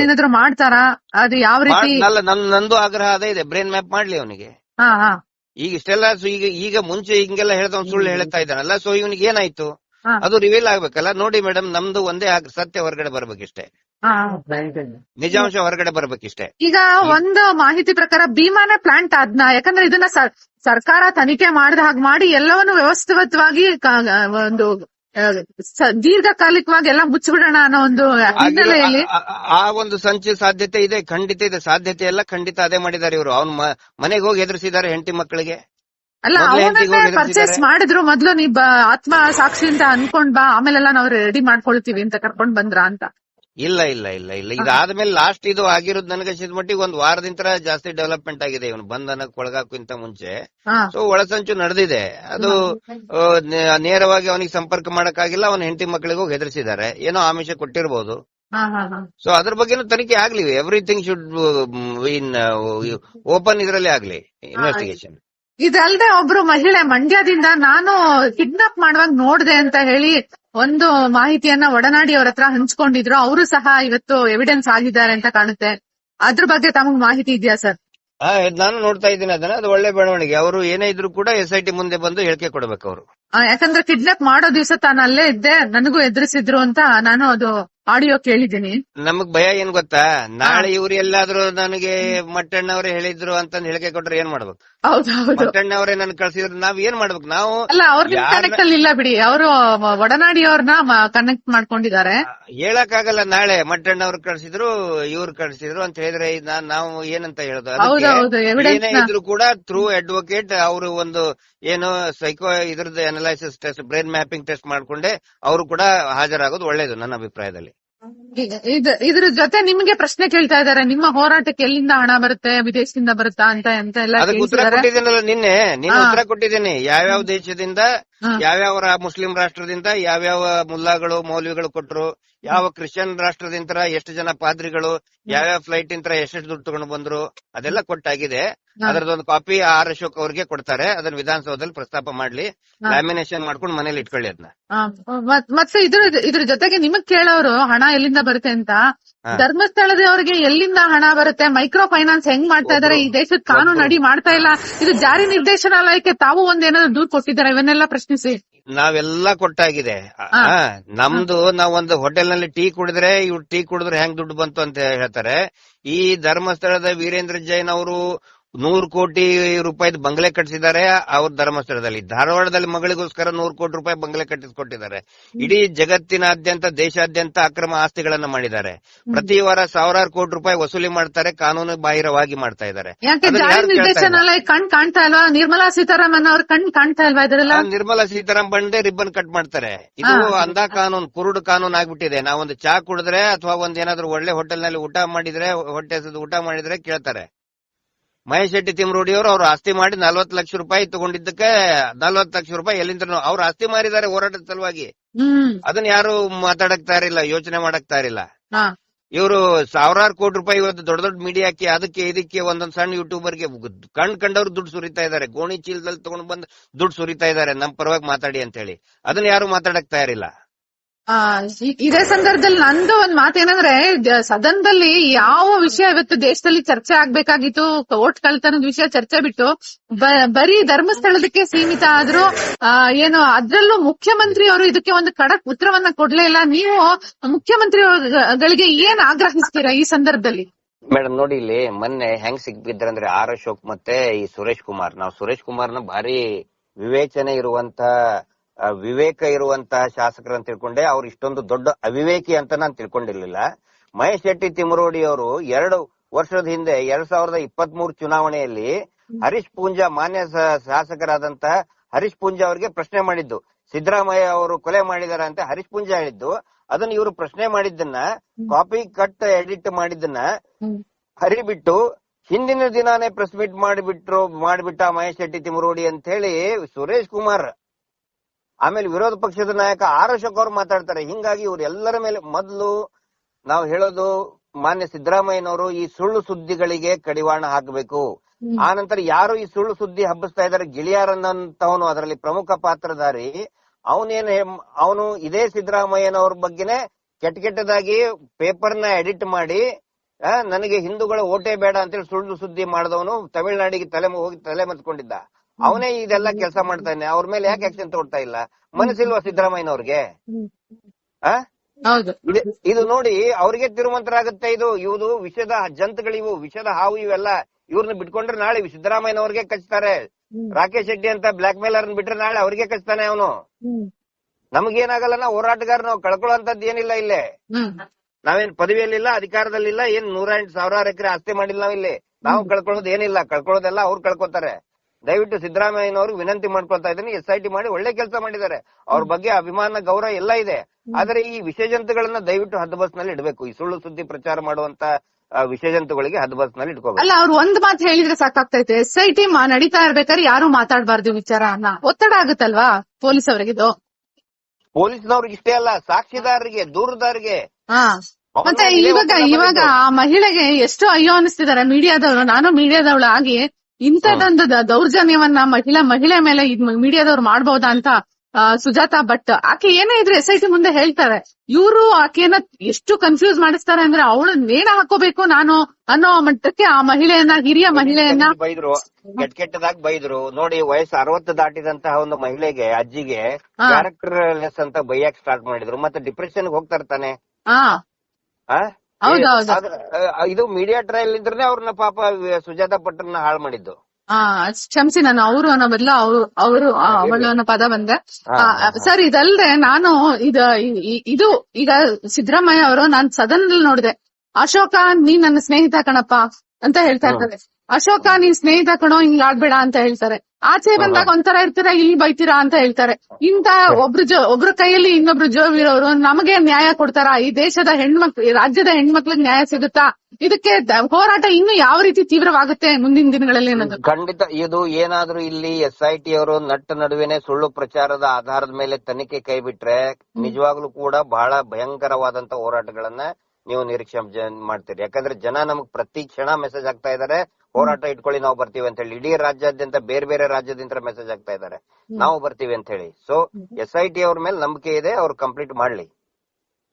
ಏನಾದ್ರು ಮಾಡ್ತಾರಾ? ಅದು ಯಾವ ರೀತಿ? ಅಲ್ಲ ನನ್ ನಂದು ಆಗ್ರಹ ಅದೇ ಇದೆ. ಬ್ರೈನ್ ಮ್ಯಾಪ್ ಮಾಡ್ಲಿ ಅವನಿಗೆ. ಹಾ ಹಾ. ಈಗ ಇಷ್ಟೆಲ್ಲ ಸೊ ಈಗ ಈಗ ಮುಂಚೆ ಹಿಂಗೆಲ್ಲ ಹೇಳ್ದವ್ ಸುಳ್ಳು ಹೇಳ್ತಾ ಇದ್ದಾನಲ್ಲ ಸೊ ಇವನಿಗೆ ಏನಾಯ್ತು? ಅದು ರಿವೀಲ್ ಆಗ್ಬೇಕಲ್ಲ. ನೋಡಿ ಮೇಡಮ್ ನಮ್ದು ಒಂದೇ ಆಗ್- ಸತ್ಯ ಹೊರಗಡೆ ಬರ್ಬೇಕಿಷ್ಟೇ. ನಿಜಾಂಶ ಹೊರಗಡೆ ಬರ್ಬೇಕಿಷ್ಟೇ. ಈಗ ಒಂದು ಮಾಹಿತಿ ಪ್ರಕಾರ ಭೀಮಾನೇ ಪ್ಲಾಂಟ್ ಆದ್ನ. ಯಾಕಂದ್ರೆ ಇದನ್ನ ಸರ್ಕಾರ ತನಿಖೆ ಮಾಡಿದ ಹಾಗೆ ಮಾಡಿ ಎಲ್ಲವನ್ನು ವ್ಯವಸ್ಥಿತವಾಗಿ ಒಂದು ದೀರ್ಘಕಾಲಿಕವಾಗಿ ಎಲ್ಲ ಮುಚ್ಚಿಬಿಡೋಣ ಅನ್ನೋ ಒಂದು ಹಿನ್ನೆಲೆಯಲ್ಲಿ ಆ- ಒಂದು ಸಂಚು ಸಾಧ್ಯತೆ ಇದೆ ಖಂಡಿತ ಇದೆ ಸಾಧ್ಯತೆ ಎಲ್ಲ ಖಂಡಿತ ಅದೇ ಮಾಡಿದ್ದಾರೆ ಇವರು. ಅವ್ನ ಮನೆಗೆ ಹೋಗಿ ಎದುರಿಸಿದ್ದಾರೆ ಹೆಂಡತಿ ಮಕ್ಕಳಿಗೆ. ಅಲ್ಲ ಅವನನ್ನೇ ಪರ್ಚೇಸ್ ಮಾಡಿದ್ರು. ಮೊದ್ಲು ನೀ ಆತ್ಮ ಸಾಕ್ಷಿ ಅಂತ ಅನ್ಕೊಂಡ್ ಬಾ ಆಮೇಲೆಲ್ಲ ನಾವು ರೆಡಿ ಮಾಡ್ಕೊಳ್ತೀವಿ ಅಂತ ಕರ್ಕೊಂಡ್ ಬಂದ್ರ ಅಂತ. ಇಲ್ಲ ಇಲ್ಲ ಇಲ್ಲ ಇಲ್ಲ. ಇದಾದ್ಮೇಲೆ ಲಾಸ್ಟ್ ಇದು ಆಗಿರೋದು ನನಗೆ ಮಟ್ಟಿಗೆ ಒಂದ್ ವಾರದಿಂದ ಜಾಸ್ತಿ ಡೆವಲಪ್ಮೆಂಟ್ ಆಗಿದೆ. ಇವನು ಬಂಧನಕ್ಕೆ ಒಳಗಾಕಿಂತ ಮುಂಚೆ. ಸೊ ಒಳಸಂಚು ನಡೆದಿದೆ. ಅದು ನೇರವಾಗಿ ಅವನಿಗೆ ಸಂಪರ್ಕ ಮಾಡಕ್ಕಾಗಿಲ್ಲ. ಅವನ ಹೆಂಡತಿ ಮಕ್ಕಳಿಗೂ ಹೆದರ್ಸಿದ್ದಾರೆ. ಏನೋ ಆಮಿಷ ಕೊಟ್ಟಿರಬಹುದು ಹಾ ಸೊ ಅದ್ರ ಬಗ್ಗೆನೂ ತನಿಖೆ ಆಗ್ಲಿ. ಎವ್ರಿಥಿಂಗ್ ಶುಡ್ ಇನ್ ಓಪನ್ ಇದರಲ್ಲಿ ಆಗ್ಲಿ. ಇನ್ವೆಸ್ಟಿಗೇಷನ್ ಇದಲ್ದೆ ಒಬ್ರು ಮಹಿಳೆ ಮಂಡ್ಯದಿಂದ ನಾನು ಕಿಡ್ನಾಪ್ ಮಾಡುವಾಗ ನೋಡ್ದೆ ಅಂತ ಹೇಳಿ ಒಂದು ಮಾಹಿತಿಯನ್ನ ಒಡನಾಡಿ ಅವ್ರ ಹತ್ರ ಹಂಚ್ಕೊಂಡಿದ್ರು. ಅವರು ಸಹ ಇವತ್ತು ಎವಿಡೆನ್ಸ್ ಆಗಿದ್ದಾರೆ ಅಂತ ಕಾಣುತ್ತೆ. ಅದ್ರ ಬಗ್ಗೆ ತಮಗ್ ಮಾಹಿತಿ ಇದೆಯಾ ಸರ್? ನಾನು ನೋಡ್ತಾ ಇದ್ದೀನಿ ಅದನ್ನ. ಅದು ಒಳ್ಳೆ ಬೆಳವಣಿಗೆ. ಅವರು ಏನೇ ಇದ್ರು ಕೂಡ ಎಸ್ ಐ ಟಿ ಮುಂದೆ ಬಂದು ಹೇಳಿಕೆ ಕೊಡ್ಬೇಕು ಅವರು. ಯಾಕಂದ್ರೆ ಕಿಡ್ನಾಪ್ ಮಾಡೋ ದಿವಸ ತಾನು ಅಲ್ಲೇ ಇದ್ದೆ. ನನಗೂ ಎದುರಿಸಿದ್ರು ಅಂತ ನಾನು ಅದು ಆಡಿಯೋ ಕೇಳಿದ್ದೀನಿ. ನಮಗ್ ಭಯ ಏನ್ ಗೊತ್ತಾ? ನಾಳೆ ಇವ್ರು ಎಲ್ಲಾದ್ರೂ ನನಗೆ ಮಟ್ಟಣ್ಣವ್ರೆ ಹೇಳಿದ್ರು ಅಂತ ಹೇಳಿಕೆ ಕೊಟ್ರೆ ಏನ್ ಮಾಡ್ಬೇಕು? ಮಟ್ಟಣ್ಣವ್ರೆ ನನ್ ಕಳ್ಸಿದ್ರು ನಾವ್ ಏನ್ ಮಾಡ್ಬೇಕು? ನಾವು ಅಲ್ಲ ಅವ್ರ ಯಾರ್ನ- ಕನೆಕ್ಟ್ ಅಲ್ಲಿ ಇಲ್ಲ ಬಿಡಿ. ಅವರು ಒಡನಾಡಿಯವ್ರನ್ನ ಕನೆಕ್ಟ್ ಮಾಡ್ಕೊಂಡಿದ್ದಾರೆ. ಹೇಳಕ್ ಆಗಲ್ಲ ನಾಳೆ ಮಟ್ಟಣ್ಣವ್ರು ಕಳ್ಸಿದ್ರು ಇವ್ರು ಕಳ್ಸಿದ್ರು ಅಂತ ಹೇಳಿದ್ರೆ ನಾವು ಏನಂತ ಹೇಳೋದು? ಏನೇ ಇದ್ರು ಕೂಡ ಥ್ರೂ ಅಡ್ವೊಕೇಟ್ ಅವರು ಒಂದು ಏನು ಸೈಕೋ ಇದ್ರದ್ದು analysis test brain mapping test ಮಾಡ್ಕೊಂಡೆ ಅವರು ಕೂಡ ಹಾಜರಾಗೋದು ಒಳ್ಳೇದು ನನ್ನ ಅಭಿಪ್ರಾಯದಲ್ಲಿ. ಇದ್ರ ಜೊತೆ ನಿಮ್ಗೆ ಪ್ರಶ್ನೆ ಕೇಳ್ತಾ ಇದಾರೆ ನಿಮ್ಮ ಹೋರಾಟಕ್ಕೆ ಎಲ್ಲಿಂದ ಹಣ ಬರುತ್ತೆ ವಿದೇಶದಿಂದ ಬರುತ್ತಾ ಅಂತ ಅಂತ ಎಲ್ಲ ಅದಕ್ಕೆ ಉತ್ತರ ಕೊಟ್ಟಿದ್ದೀನಲ್ಲ ನಿನ್ನೆ ನೀನು. ಉತ್ತರ ಕೊಟ್ಟಿದ್ದೀನಿ ಯಾವ್ಯಾವ ದೇಶದಿಂದ. ಯಾವ್ಯಾವ ಮುಸ್ಲಿಂ ರಾಷ್ಟ್ರದಿಂದ ಯಾವ್ಯಾವ ಮುಲ್ಲಾಗಳು ಮೌಲ್ವಿಗಳು ಕೊಟ್ರು ಯಾವ ಕ್ರಿಶ್ಚಿಯನ್ ರಾಷ್ಟ್ರದಿಂದ ಎಷ್ಟು ಜನ ಪಾದ್ರಿಗಳು ಯಾವ್ಯಾವ ಫ್ಲೈಟ್ ಇಂದ ಎಷ್ಟೆಷ್ಟು ದುಡ್ಡು ತಗೊಂಡು ಬಂದ್ರು ಅದೆಲ್ಲ ಕೊಟ್ಟಾಗಿದೆ. ಅದರದೊಂದು ಕಾಪಿ ಆರ್ ಅಶೋಕ್ ಅವ್ರಿಗೆ ಕೊಡ್ತಾರೆ. ಅದನ್ನ ವಿಧಾನಸೌಧದಲ್ಲಿ ಪ್ರಸ್ತಾಪ ಮಾಡ್ಲಿ. ಲ್ಯಾಮಿನೇಷನ್ ಮಾಡ್ಕೊಂಡು ಮನೇಲಿ ಇಟ್ಕೊಳ್ಳಿ ಅದನ್ನ ಮತ್ತೆ ಇದ್ರ ಇದ್ರ ಜೊತೆಗೆ ನಿಮಗ್ ಕೇಳೋರು ಹಣ ಎಲ್ಲಿಂದ ಬರುತ್ತೆ ಅಂತ. ಧರ್ಮಸ್ಥಳದವರಿಗೆ ಎಲ್ಲಿಂದ ಹಣ ಬರುತ್ತೆ ಮೈಕ್ರೋ ಫೈನಾನ್ಸ್ ಹೆಂಗ್ ಮಾಡ್ತಾ ಇದಾರೆ ಈ ದೇಶದ ಕಾನೂನು ಅಡಿ ಮಾಡ್ತಾ ಇಲ್ಲ ಇದು ಜಾರಿ ನಿರ್ದೇಶನಾಲಯಕ್ಕೆ ತಾವು ಒಂದೇನಾದ್ರು ದೂರ್ ಕೊಟ್ಟಿದ್ದಾರೆ ಇವನ್ನೆಲ್ಲ ಪ್ರಶ್ನಿಸಿ ನಾವೆಲ್ಲ ಕೊಟ್ಟಾಗಿದೆ. ನಮ್ದು ನಾವ್ ಒಂದು ಹೋಟೆಲ್ನಲ್ಲಿ ಟೀ ಕುಡಿದ್ರೆ ಇವ್ರು ಟೀ ಕುಡಿದ್ರೆ ಹೆಂಗ್ ದುಡ್ಡು ಬಂತು ಅಂತ ಹೇಳ್ತಾರೆ. ಈ ಧರ್ಮಸ್ಥಳದ ವೀರೇಂದ್ರ ಜೈನ್ ಅವರು ನೂರು ಕೋಟಿ ರೂಪಾಯಿ ಬಂಗ್ಲೆ ಕಟ್ಟಿಸಿದ್ದಾರೆ ಅವ್ರ ಧರ್ಮಸ್ಥಳದಲ್ಲಿ. ಧಾರವಾಡದಲ್ಲಿ ಮಗಳಿಗೋಸ್ಕರ ನೂರು ಕೋಟಿ ರೂಪಾಯಿ ಬಂಗ್ಲೆ ಕಟ್ಟಿಸ್ಕೊಟ್ಟಿದ್ದಾರೆ. ಇಡೀ ಜಗತ್ತಿನಾದ್ಯಂತ ದೇಶಾದ್ಯಂತ ಅಕ್ರಮ ಆಸ್ತಿಗಳನ್ನ ಮಾಡಿದ್ದಾರೆ. ಪ್ರತಿ ವಾರ ಸಾವಿರಾರು ಕೋಟಿ ರೂಪಾಯಿ ವಸೂಲಿ ಮಾಡ್ತಾರೆ ಕಾನೂನು ಬಾಹಿರವಾಗಿ ಮಾಡ್ತಾ ಇದ್ದಾರೆ. ಕಣ್ ಕಾಣ್ತಾ ಇಲ್ವಾ? ನಿರ್ಮಲಾ ಸೀತಾರಾಮನ್ ಅವ್ರ ಕಣ್ ಕಾಣ್ತಾ ಇಲ್ವಾ ಇದರಲ್ಲ? ನಿರ್ಮಲಾ ಸೀತಾರಾಮ್ ಬಂದೆ ರಿಬ್ಬನ್ ಕಟ್ ಮಾಡ್ತಾರೆ. ಇದು ಅಂದ ಅಂಧ ಕಾನೂನು ಕುರುಡು ಕಾನೂನು ಆಗ್ಬಿಟ್ಟಿದೆ. ನಾವೊಂದು ಚಾ ಕುಡಿದ್ರೆ ಅಥವಾ ಒಂದ್ ಏನಾದ್ರು ಒಳ್ಳೆ ಹೋಟೆಲ್ನಲ್ಲಿ ಊಟ ಮಾಡಿದ್ರೆ ಹೊಟ್ಟೆ ಊಟ ಮಾಡಿದ್ರೆ ಕೇಳ್ತಾರೆ. ಮಹೇಶ್ ಶೆಟ್ಟಿ ತಿಮ್ರೋಡಿ ಅವರು ಅವ್ರು ಆಸ್ತಿ ಮಾಡಿ ನಲ್ವತ್ತು ಲಕ್ಷ ರೂಪಾಯಿ ತಗೊಂಡಿದ್ದಕ್ಕೆ ನಲ್ವತ್ತು ಲಕ್ಷ ರೂಪಾಯಿ ಎಲ್ಲಿಂದ ಅವ್ರು ಆಸ್ತಿ ಮಾರಿದ್ದಾರೆ ಹೋರಾಟದ ಸಲುವಾಗಿ. ಅದನ್ನ ಯಾರು ಮಾತಾಡಕ್ ತಯಾರಿಲ್ಲ ಯೋಚನೆ ಮಾಡಕ್ ತಯಾರಿಲ್ಲ ಇವರು ಸಾವಿರಾರು ಕೋಟಿ ರೂಪಾಯಿ ಇವತ್ತು ದೊಡ್ಡ ದೊಡ್ಡ ಮೀಡಿಯಾಕ್ಕೆ ಅದಕ್ಕೆ ಇದಕ್ಕೆ ಒಂದೊಂದ್ ಸಣ್ಣ ಯೂಟ್ಯೂಬರ್ಗೆ ಕಣ್ ಕಂಡವ್ರು ದುಡ್ಡು ಸುರಿತಾ ಇದ್ದಾರೆ. ಗೋಣಿ ಚೀಲದಲ್ಲಿ ತಗೊಂಡ್ ಬಂದು ದುಡ್ಡು ಸುರಿತಾ ಇದ್ದಾರೆ. ನಮ್ ಪರವಾಗಿ ಮಾತಾಡಿ ಅಂತ ಹೇಳಿ ಅದನ್ನ ಯಾರು ಮಾತಾಡಕ್ ತಯಾರಿಲ್ಲ ಆ, ಇದೇ ಸಂದರ್ಭದಲ್ಲಿ ನಂದು ಒಂದ್ ಮಾತೇನಂದ್ರೆ ಸದನದಲ್ಲಿ ಯಾವ ವಿಷಯ ಇವತ್ತು ದೇಶದಲ್ಲಿ ಚರ್ಚೆ ಆಗ್ಬೇಕಾಗಿತ್ತು ಓಟ್ ಕಳ್ತನದ ವಿಷಯ ಚರ್ಚೆ ಬಿಟ್ಟು ಬರೀ ಧರ್ಮಸ್ಥಳದಕ್ಕೆ ಸೀಮಿತ ಆದ್ರೂ ಏನು ಅದ್ರಲ್ಲೂ ಮುಖ್ಯಮಂತ್ರಿ ಅವರು ಇದಕ್ಕೆ ಒಂದು ಖಡಕ್ ಉತ್ತರವನ್ನ ಕೊಡ್ಲೇ ಇಲ್ಲ. ನೀವು ಮುಖ್ಯಮಂತ್ರಿಗಳಿಗೆ ಏನ್ ಆಗ್ರಹಿಸ್ತೀರಾ ಈ ಸಂದರ್ಭದಲ್ಲಿ? ಮೇಡಮ್ ನೋಡಿ ಇಲ್ಲಿ ಮೊನ್ನೆ ಹೆಂಗ್ ಸಿಗ್ಬಿದ್ರಂದ್ರೆ ಆರ್ ಅಶೋಕ್ ಮತ್ತೆ ಈ ಸುರೇಶ್ ಕುಮಾರ್. ನಾವು ಸುರೇಶ್ ಕುಮಾರ್ನ ಭಾರಿ ವಿವೇಚನೆ ಇರುವಂತ ವಿವೇಕ ಇರುವಂತಹ ಶಾಸಕರು ಅಂತ ತಿಳ್ಕೊಂಡೆ. ಅವ್ರು ಇಷ್ಟೊಂದು ದೊಡ್ಡ ಅವಿವೇಕಿ ಅಂತ ನಾನು ತಿಳ್ಕೊಂಡಿರ್ಲಿಲ್ಲ. ಮಹೇಶ್ ಶೆಟ್ಟಿ ತಿಮರೋಡಿ ಅವರು ಎರಡು ವರ್ಷದ ಹಿಂದೆ ಎರಡ್ ಸಾವಿರದ ಇಪ್ಪತ್ತ್ ಮೂರು ಚುನಾವಣೆಯಲ್ಲಿ ಹರೀಶ್ ಪೂಂಜಾ ಮಾನ್ಯ ಶಾಸಕರಾದಂತಹ ಶಾಸಕರಾದಂತ ಹರೀಶ್ ಪೂಂಜಾ ಅವರಿಗೆ ಪ್ರಶ್ನೆ ಮಾಡಿದ್ದು. ಸಿದ್ದರಾಮಯ್ಯ ಅವರು ಕೊಲೆ ಮಾಡಿದಾರ ಅಂತ ಹರೀಶ್ ಪೂಂಜಾ ಹೇಳಿದ್ದು. ಅದನ್ನ ಇವರು ಪ್ರಶ್ನೆ ಮಾಡಿದ್ದನ್ನ ಕಾಪಿ ಕಟ್ ಎಡಿಟ್ ಮಾಡಿದ್ದನ್ನ ಹರಿಬಿಟ್ಟು ಹಿಂದಿನ ದಿನಾನೇ ಪ್ರೆಸ್ ಮೀಟ್ ಮಾಡಿಬಿಟ್ರು ಮಾಡಿಬಿಟ್ಟ ಮಹೇಶ್ ಶೆಟ್ಟಿ ತಿಮರೋಡಿ ಅಂತ ಹೇಳಿ ಸುರೇಶ್ ಕುಮಾರ್ ಆಮೇಲೆ ವಿರೋಧ ಪಕ್ಷದ ನಾಯಕ ಆರ್ ಅಶೋಕ್ ಅವರು ಮಾತಾಡ್ತಾರೆ. ಹಿಂಗಾಗಿ ಇವ್ರು ಎಲ್ಲರ ಮೇಲೆ ಮೊದಲು ನಾವು ಹೇಳೋದು ಮಾನ್ಯ ಸಿದ್ದರಾಮಯ್ಯನವರು ಈ ಸುಳ್ಳು ಸುದ್ದಿಗಳಿಗೆ ಕಡಿವಾಣ ಹಾಕಬೇಕು. ಆ ನಂತರ ಯಾರು ಈ ಸುಳ್ಳು ಸುದ್ದಿ ಹಬ್ಬಿಸ್ತಾ ಇದ್ದಾರೆ? ಗಿಳಿಯಾರನ್ನಂತವನು ಅದರಲ್ಲಿ ಪ್ರಮುಖ ಪಾತ್ರಧಾರಿ. ಅವನೇನ್ ಅವನು ಇದೇ ಸಿದ್ದರಾಮಯ್ಯನವ್ರ ಬಗ್ಗೆನೆ ಕೆಟ್ಟ ಕೆಟ್ಟದಾಗಿ ಪೇಪರ್ನ ಎಡಿಟ್ ಮಾಡಿ ನನಗೆ ಹಿಂದೂಗಳ ಓಟೇ ಬೇಡ ಅಂತೇಳಿ ಸುಳ್ಳು ಸುದ್ದಿ ಮಾಡಿದವನು ತಮಿಳುನಾಡಿಗೆ ತಲೆ ಹೋಗಿ ತಲೆ ಮತ್ಕೊಂಡಿದ್ದ ಅವನೇ ಇದೆಲ್ಲ ಕೆಲಸ ಮಾಡ್ತಾನೆ. ಅವ್ರ ಮೇಲೆ ಯಾಕೆ ಆಕ್ಷನ್ ತೋರ್ತಾ ಇಲ್ಲ? ಮನಸ್ಸಿಲ್ವಾ ಸಿದ್ದರಾಮಯ್ಯನವ್ರಿಗೆ? ಇದು- ನೋಡಿ ಅವ್ರಿಗೆ ತಿರುಮಂತರಾಗುತ್ತೆ ಇದು. ಇವ್ದು ವಿಷದ ಜಂತುಗಳಿವು ವಿಷದ ಹಾವು ಇವೆಲ್ಲ. ಇವ್ರನ್ನ ಬಿಟ್ಕೊಂಡ್ರೆ ನಾಳೆ ಸಿದ್ದರಾಮಯ್ಯನವ್ರಿಗೆ ಕಚ್ತಾರೆ. ರಾಕೇಶ್ ಶೆಟ್ಟಿ ಅಂತ ಬ್ಲಾಕ್ ಮೇಲರ್ ಬಿಟ್ರೆ ನಾಳೆ ಅವ್ರಿಗೆ ಕಚ್ತಾನೆ ಅವನು. ನಮಗೇನಾಗಲ್ಲ ನಾವು ಹೋರಾಟಗಾರ ನಾವು ಕಳ್ಕೊಳ್ಳೋಂತದ್ದು ಏನಿಲ್ಲ ಇಲ್ಲೇ. ನಾವೇನ್ ಪದವಿಯಲ್ಲಿಲ್ಲ ಅಧಿಕಾರದಲ್ಲಿಲ್ಲ ಏನ್ ನೂರ ಎಂಟು ಸಾವಿರಾರು ಎಕರೆ ಆಸ್ತಿ ಮಾಡಿಲ್ಲ ನಾವ್ ಇಲ್ಲಿ ನಾವು ಕಳ್ಕೊಳ್ಳೋದು ಏನಿಲ್ಲ. ಕಳ್ಕೊಳ್ಳೋದೆಲ್ಲ ಅವ್ರು ಕಳ್ಕೊತಾರೆ. ದಯವಿಟ್ಟು ಸಿದ್ದರಾಮಯ್ಯನವ್ರಿಗೆ ವಿನಂತಿ ಮಾಡ್ಕೊಳ್ತಾ ಇದ್ದೀನಿ. ಎಸ್ ಐ ಟಿ ಮಾಡಿ ಒಳ್ಳೆ ಕೆಲಸ ಮಾಡಿದ್ದಾರೆ. ಅವ್ರ ಬಗ್ಗೆ ಅಭಿಮಾನ ಗೌರವ ಎಲ್ಲ ಇದೆ. ಆದ್ರೆ ಈ ವಿಷಯಜಂತುಗಳನ್ನ ದಯವಿಟ್ಟು ಹದ್ದುಬಸ್ನಲ್ಲಿ ಇಡಬೇಕು. ಈ ಸುಳ್ಳು ಸುದ್ದಿ ಪ್ರಚಾರ ಮಾಡುವಂತ ವಿಷಜಂತುಗಳಿಗೆ ಹದ್ಬಸ್ನಲ್ಲಿ ಇಟ್ಕೋಬೇಕು. ಅಲ್ಲ ಅವ್ರು ಒಂದ್ ಮಾತು ಹೇಳಿದ್ರೆ ಸಾಕಾಗ್ತೈತೆ ಎಸ್ ಐ ಟಿ ನಡೀತಾ ಇರ್ಬೇಕಾದ್ರೆ ಯಾರು ಮಾತಾಡಬಾರ್ದು ವಿಚಾರನ ಒತ್ತಡ ಆಗುತ್ತಲ್ವಾ ಪೊಲೀಸ್ ಅವರಿಗಿದು ಪೊಲೀಸ್ನವ್ರಿಗೆ ಇಷ್ಟೇ ಅಲ್ಲ ಸಾಕ್ಷಿದಾರರಿಗೆ ದೂರದಾರಿಗೆ ಹಾ. ಮತ್ತೆ ಇವಾಗ ಇವಾಗ ಆ ಮಹಿಳೆಗೆ ಎಷ್ಟು ಅಯ್ಯೋ ಅನಿಸ್ತಿದ್ದಾರೆ ಮೀಡಿಯಾದವರು ನಾನು ಮೀಡಿಯಾದವಳು ಆಗಿ ಇಂಥದ್ದೊಂದು ದೌರ್ಜನ್ಯವನ್ನ ಮಹಿಳಾ ಮಹಿಳೆ ಮೇಲೆ ಇದ್ ಮೀಡಿಯಾದವ್ರು ಮಾಡಬಹುದಾ ಅಂತ ಸುಜಾತಾ ಭಟ್ ಆಕೆ ಏನೇ ಇದ್ರೆ ಎಸ್ ಐ ಟಿ ಮುಂದೆ ಹೇಳ್ತಾರೆ. ಇವರು ಆಕೆಯನ್ನ ಎಷ್ಟು ಕನ್ಫ್ಯೂಸ್ ಮಾಡಿಸ್ತಾರೆ ಅಂದ್ರೆ ಅವಳು ನೇಣ ಹಾಕೋಬೇಕು ನಾನು ಅನ್ನೋ ಮಟ್ಟಕ್ಕೆ ಆ ಮಹಿಳೆಯನ್ನ ಹಿರಿಯ ಮಹಿಳೆಯನ್ನ ಬೈದ್ರು. ಕೆಟ್ಟ ಕೆಟ್ಟದಾಗಿ ಬೈದ್ರು. ನೋಡಿ ವಯಸ್ಸು ಅರವತ್ತು ದಾಟಿದಂತಹ ಒಂದು ಮಹಿಳೆಗೆ ಅಜ್ಜಿಗೆ. ಕ್ಯಾರೆಕ್ಟರ್ ಲೆಸ್ ಅಂತ ಬೈಯಕ್ ಸ್ಟಾರ್ಟ್ ಮಾಡಿದ್ರು. ಮತ್ತೆ ಡಿಪ್ರೆಷನ್ ಹೋಗ್ತಾ ಇರ್ತಾನೆ. ಇದು ಮೀಡಿಯಾ ಟ್ರಯಲ್ ಇದ್ರೆ ಅವ್ರನ್ನ ಪಾಪ ಸುಜಾತ ಪಟ್ರನ್ನ ಹಾಳು ಮಾಡಿದ್ದು. ಕ್ಷಮಿಸಿ ನಾನು ಅವರು ಅನ್ನೋ ಬದಲು ಅವರು ಅವರು ಅವಳು ಅನ್ನೋ ಪದ ಬಂದೆ. ಸರ್ ಇದಲ್ದೆ ನಾನು ಇದ ಇದು ಈಗ ಸಿದ್ದರಾಮಯ್ಯ ಅವರು ನಾನ್ ಸದನದಲ್ಲಿ ನೋಡಿದೆ ಅಶೋಕ ನೀನ್ ನನ್ನ ಸ್ನೇಹಿತ ಕಣಪ್ಪ ಅಂತ ಹೇಳ್ತಾ ಇರ್ತಾರೆ ಅಶೋಕ ನೀನ್ ಸ್ನೇಹಿತ ಕಣೋ ಹಿಂಗ್ ಆಡ್ಬೇಡ ಅಂತ ಹೇಳ್ತಾರೆ. ಆಚೆ ಬಂದಾಗ ಒಂಥರ ಇರ್ತೀರಾ ಇಲ್ಲಿ ಬೈತೀರಾ ಅಂತ ಹೇಳ್ತಾರೆ. ಇಂತ ಒಬ್ರು ಜೋ ಒಬ್ರ ಕೈಯಲ್ಲಿ ಇನ್ನೊಬ್ರು ಜೋವಿರೋರು ನಮಗೆ ನ್ಯಾಯ ಕೊಡ್ತಾರಾ? ಈ ದೇಶದ ಹೆಣ್ಮಕ್ಳು ರಾಜ್ಯದ ಹೆಣ್ಮಕ್ಳಿಗೆ ನ್ಯಾಯ ಸಿಗುತ್ತಾ? ಇದಕ್ಕೆ ಹೋರಾಟ ಇನ್ನು ಯಾವ ರೀತಿ ತೀವ್ರವಾಗುತ್ತೆ ಮುಂದಿನ ದಿನಗಳಲ್ಲಿ ಅನ್ನೋದು? ಖಂಡಿತ ಇದು ಏನಾದ್ರೂ ಇಲ್ಲಿ ಎಸ್ ಐ ಟಿ ಅವರು ನಟ್ಟ ನಡುವೆನೆ ಸುಳ್ಳು ಪ್ರಚಾರದ ಆಧಾರದ ಮೇಲೆ ತನಿಖೆ ಕೈ ಬಿಟ್ರೆ ನಿಜವಾಗ್ಲೂ ಕೂಡ ಬಹಳ ಭಯಂಕರವಾದಂತ ಹೋರಾಟಗಳನ್ನ ನೀವು ನಿರೀಕ್ಷೆ ಮಾಡ್ತೀರಿ. ಯಾಕಂದ್ರೆ ಜನ ನಮಗ್ ಪ್ರತಿ ಕ್ಷಣ ಮೆಸೇಜ್ ಆಗ್ತಾ ಇದಾರೆ ಹೋರಾಟ ಇಟ್ಕೊಳ್ಳಿ ನಾವು ಬರ್ತೀವಿ ಅಂತ ಹೇಳಿ ಇಡೀ ರಾಜ್ಯಾದ್ಯಂತ ಬೇರೆ ಬೇರೆ ರಾಜ್ಯದಿಂದ ಮೆಸೇಜ್ ಆಗ್ತಾ ಇದಾರೆ ನಾವು ಬರ್ತೀವಿ ಅಂತ ಹೇಳಿ ಸೊ ಎಸ್ ಐ ಟಿ ಅವ್ರ ಮೇಲೆ ನಂಬಿಕೆ ಇದೆ ಅವ್ರು ಕಂಪ್ಲೀಟ್ ಮಾಡ್ಲಿ.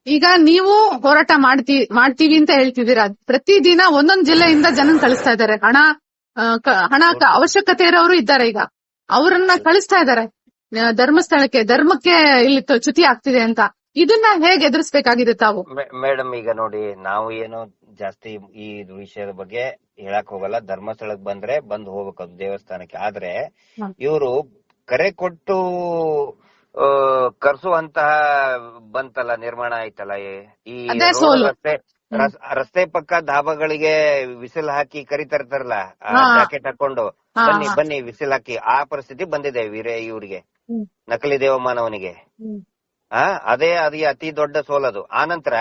ಈಗ ನೀವು ಹೋರಾಟ ಮಾಡ್ತೀವಿ ಮಾಡ್ತೀವಿ ಅಂತ ಹೇಳ್ತಿದ್ದೀರಾ? ಪ್ರತಿದಿನ ಒಂದೊಂದ್ ಜಿಲ್ಲೆಯಿಂದ ಜನ ಕಳಿಸ್ತಾ ಇದ್ದಾರೆ. ಹಣ ಹಣ ಅವಶ್ಯಕತೆ ಇರೋರು ಇದ್ದಾರೆ ಈಗ. ಅವರನ್ನ ಕಳಿಸ್ತಾ ಇದ್ದಾರೆ. ಧರ್ಮಸ್ಥಳಕ್ಕೆ ಧರ್ಮಕ್ಕೆ ಇಲ್ಲಿ ಚ್ಯುತಿ ಆಗ್ತಿದೆ ಅಂತ. ಇದನ್ನ ಹೇಗೆ ಎದುರಿಸಬೇಕಾಗಿದೆ ತಾವು? ಮೇಡಮ್ ಈಗ ನೋಡಿ ನಾವು ಏನು ಜಾಸ್ತಿ ಈ ವಿಷಯದ ಬಗ್ಗೆ ಹೇಳಕ್ ಹೋಗಲ್ಲ. ಧರ್ಮಸ್ಥಳಕ್ ಬಂದ್ರೆ ಬಂದ್ ಹೋಗ್ಬೇಕು ದೇವಸ್ಥಾನಕ್ಕೆ. ಆದ್ರೆ. ಇವರು ಕರೆ ಕೊಟ್ಟು ಕರ್ಸುವಂತಹ ಬಂತಲ್ಲ ನಿರ್ಮಾಣ ಆಯ್ತಲ್ಲ ಈ-. ರಸ್ತೆ ರಸ್ತೆ ಪಕ್ಕ ಧಾಬಾಗಳಿಗೆ ವಿಸಿಲ್ ಹಾಕಿ ಕರಿತರ್ತಾರಲ್ಲ. ಜಾಕೆಟ್ ಹಾಕೊಂಡು. ಬನ್ನಿ ಬನ್ನಿ ವಿಸಿಲ್ ಹಾಕಿ. ಆ ಪರಿಸ್ಥಿತಿ ಬಂದಿದೆ ವೀರ ಇವ್ರಿಗೆ. ನಕಲಿ ದೇವಮಾನವನಿಗೆ. ಆ ಅದೇ ಅದೇ ಅತಿ ದೊಡ್ಡ ಸೋಲದು. ಆನಂತರ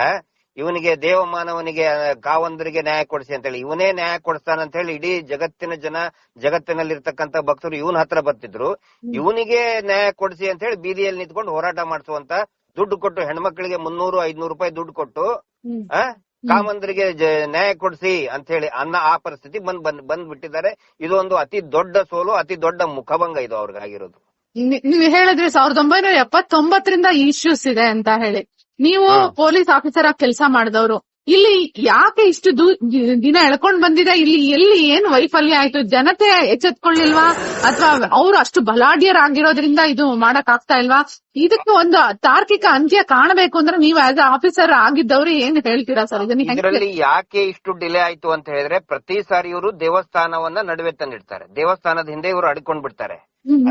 ಇವನಿಗೆ ದೇವಮಾನವನಿಗೆ ಕಾವಂದರಿಗೆ ನ್ಯಾಯ ಕೊಡಿಸಿ ಅಂತ ಹೇಳಿ ಇವನೇ ನ್ಯಾಯ ಕೊಡಿಸ್ತಾನಂತ ಹೇಳಿ ಇಡೀ ಜಗತ್ತಿನ ಜನ ಜಗತ್ತಿನಲ್ಲಿರ್ತಕ್ಕಂತ ಭಕ್ತರು ಇವನ ಹತ್ರ ಬರ್ತಿದ್ರು. ಇವನಿಗೆ ನ್ಯಾಯ ಕೊಡಿಸಿ ಅಂತ ಹೇಳಿ ಬೀದಿಯಲ್ಲಿ ನಿಂತ್ಕೊಂಡು ಹೋರಾಟ ಮಾಡಿಸುವಂತ ದುಡ್ಡು ಕೊಟ್ಟು ಹೆಣ್ಮಕ್ಳಿಗೆ ಮುನ್ನೂರು ಐದ್ನೂರು ರೂಪಾಯಿ ದುಡ್ಡು ಕೊಟ್ಟು ಆ ಕಾಮಂದರಿಗೆ ನ್ಯಾಯ ಕೊಡಿಸಿ ಅಂತ ಹೇಳಿ ಅನ್ನ ಆ ಪರಿಸ್ಥಿತಿ ಬಂದ್ ಬಂದ್ ಬಂದ್ ಬಿಟ್ಟಿದ್ದಾರೆ ಇದು ಒಂದು ಅತಿ ದೊಡ್ಡ ಸೋಲು ಅತಿ ದೊಡ್ಡ ಮುಖಭಂಗ ಇದು ಅವ್ರಿಗಾಗಿರೋದು. ನೀವು ಹೇಳಿದ್ರೆ ಸಾವಿರದ ಒಂಬೈನೂರ ಎಪ್ಪತ್ತೊಂಬತ್ತರಿಂದ ಇಶ್ಯೂಸ್ ಇದೆ ಅಂತ ಹೇಳಿ. ನೀವು ಪೊಲೀಸ್ ಆಫೀಸರ್ ಆಗಿ ಕೆಲಸ ಮಾಡಿದವರು ಇಲ್ಲಿ ಯಾಕೆ ಇಷ್ಟು ದಿನ ಎಳ್ಕೊಂಡ್ ಬಂದಿದೆ? ಇಲ್ಲಿ ಎಲ್ಲಿ ಏನ್ ವೈಫಲ್ಯ ಆಯ್ತು? ಜನತೆ ಎಚ್ಚೆತ್ಕೊಳ್ಳಿಲ್ವಾ? ಅಥವಾ ಅವ್ರು ಅಷ್ಟು ಬಲಾಢ್ಯರಾಗಿರೋದ್ರಿಂದ ಇದು ಮಾಡಕ್ ಆಗ್ತಾ ಇಲ್ವಾ? ಇದಕ್ಕೆ ಒಂದು ತಾರ್ಕಿಕ ಅಂತ್ಯ ಕಾಣಬೇಕು ಅಂದ್ರೆ ನೀವು ಆಸ್ ಆಫೀಸರ್ ಆಗಿದ್ದವ್ರು ಏನ್ ಹೇಳ್ತೀರಾ ಸರ್? ಇದರಲ್ಲಿ ಯಾಕೆ ಇಷ್ಟು ಡಿಲೇ ಆಯ್ತು ಅಂತ ಹೇಳಿದ್ರೆ ಪ್ರತಿ ಸಾರಿ ಇವರು ದೇವಸ್ಥಾನವನ್ನ ನಡುವೆ ತಂದಿಡ್ತಾರೆ. ದೇವಸ್ಥಾನದ ಹಿಂದೆ ಇವರು ಅಡ್ಕೊಂಡ್ ಬಿಡ್ತಾರೆ.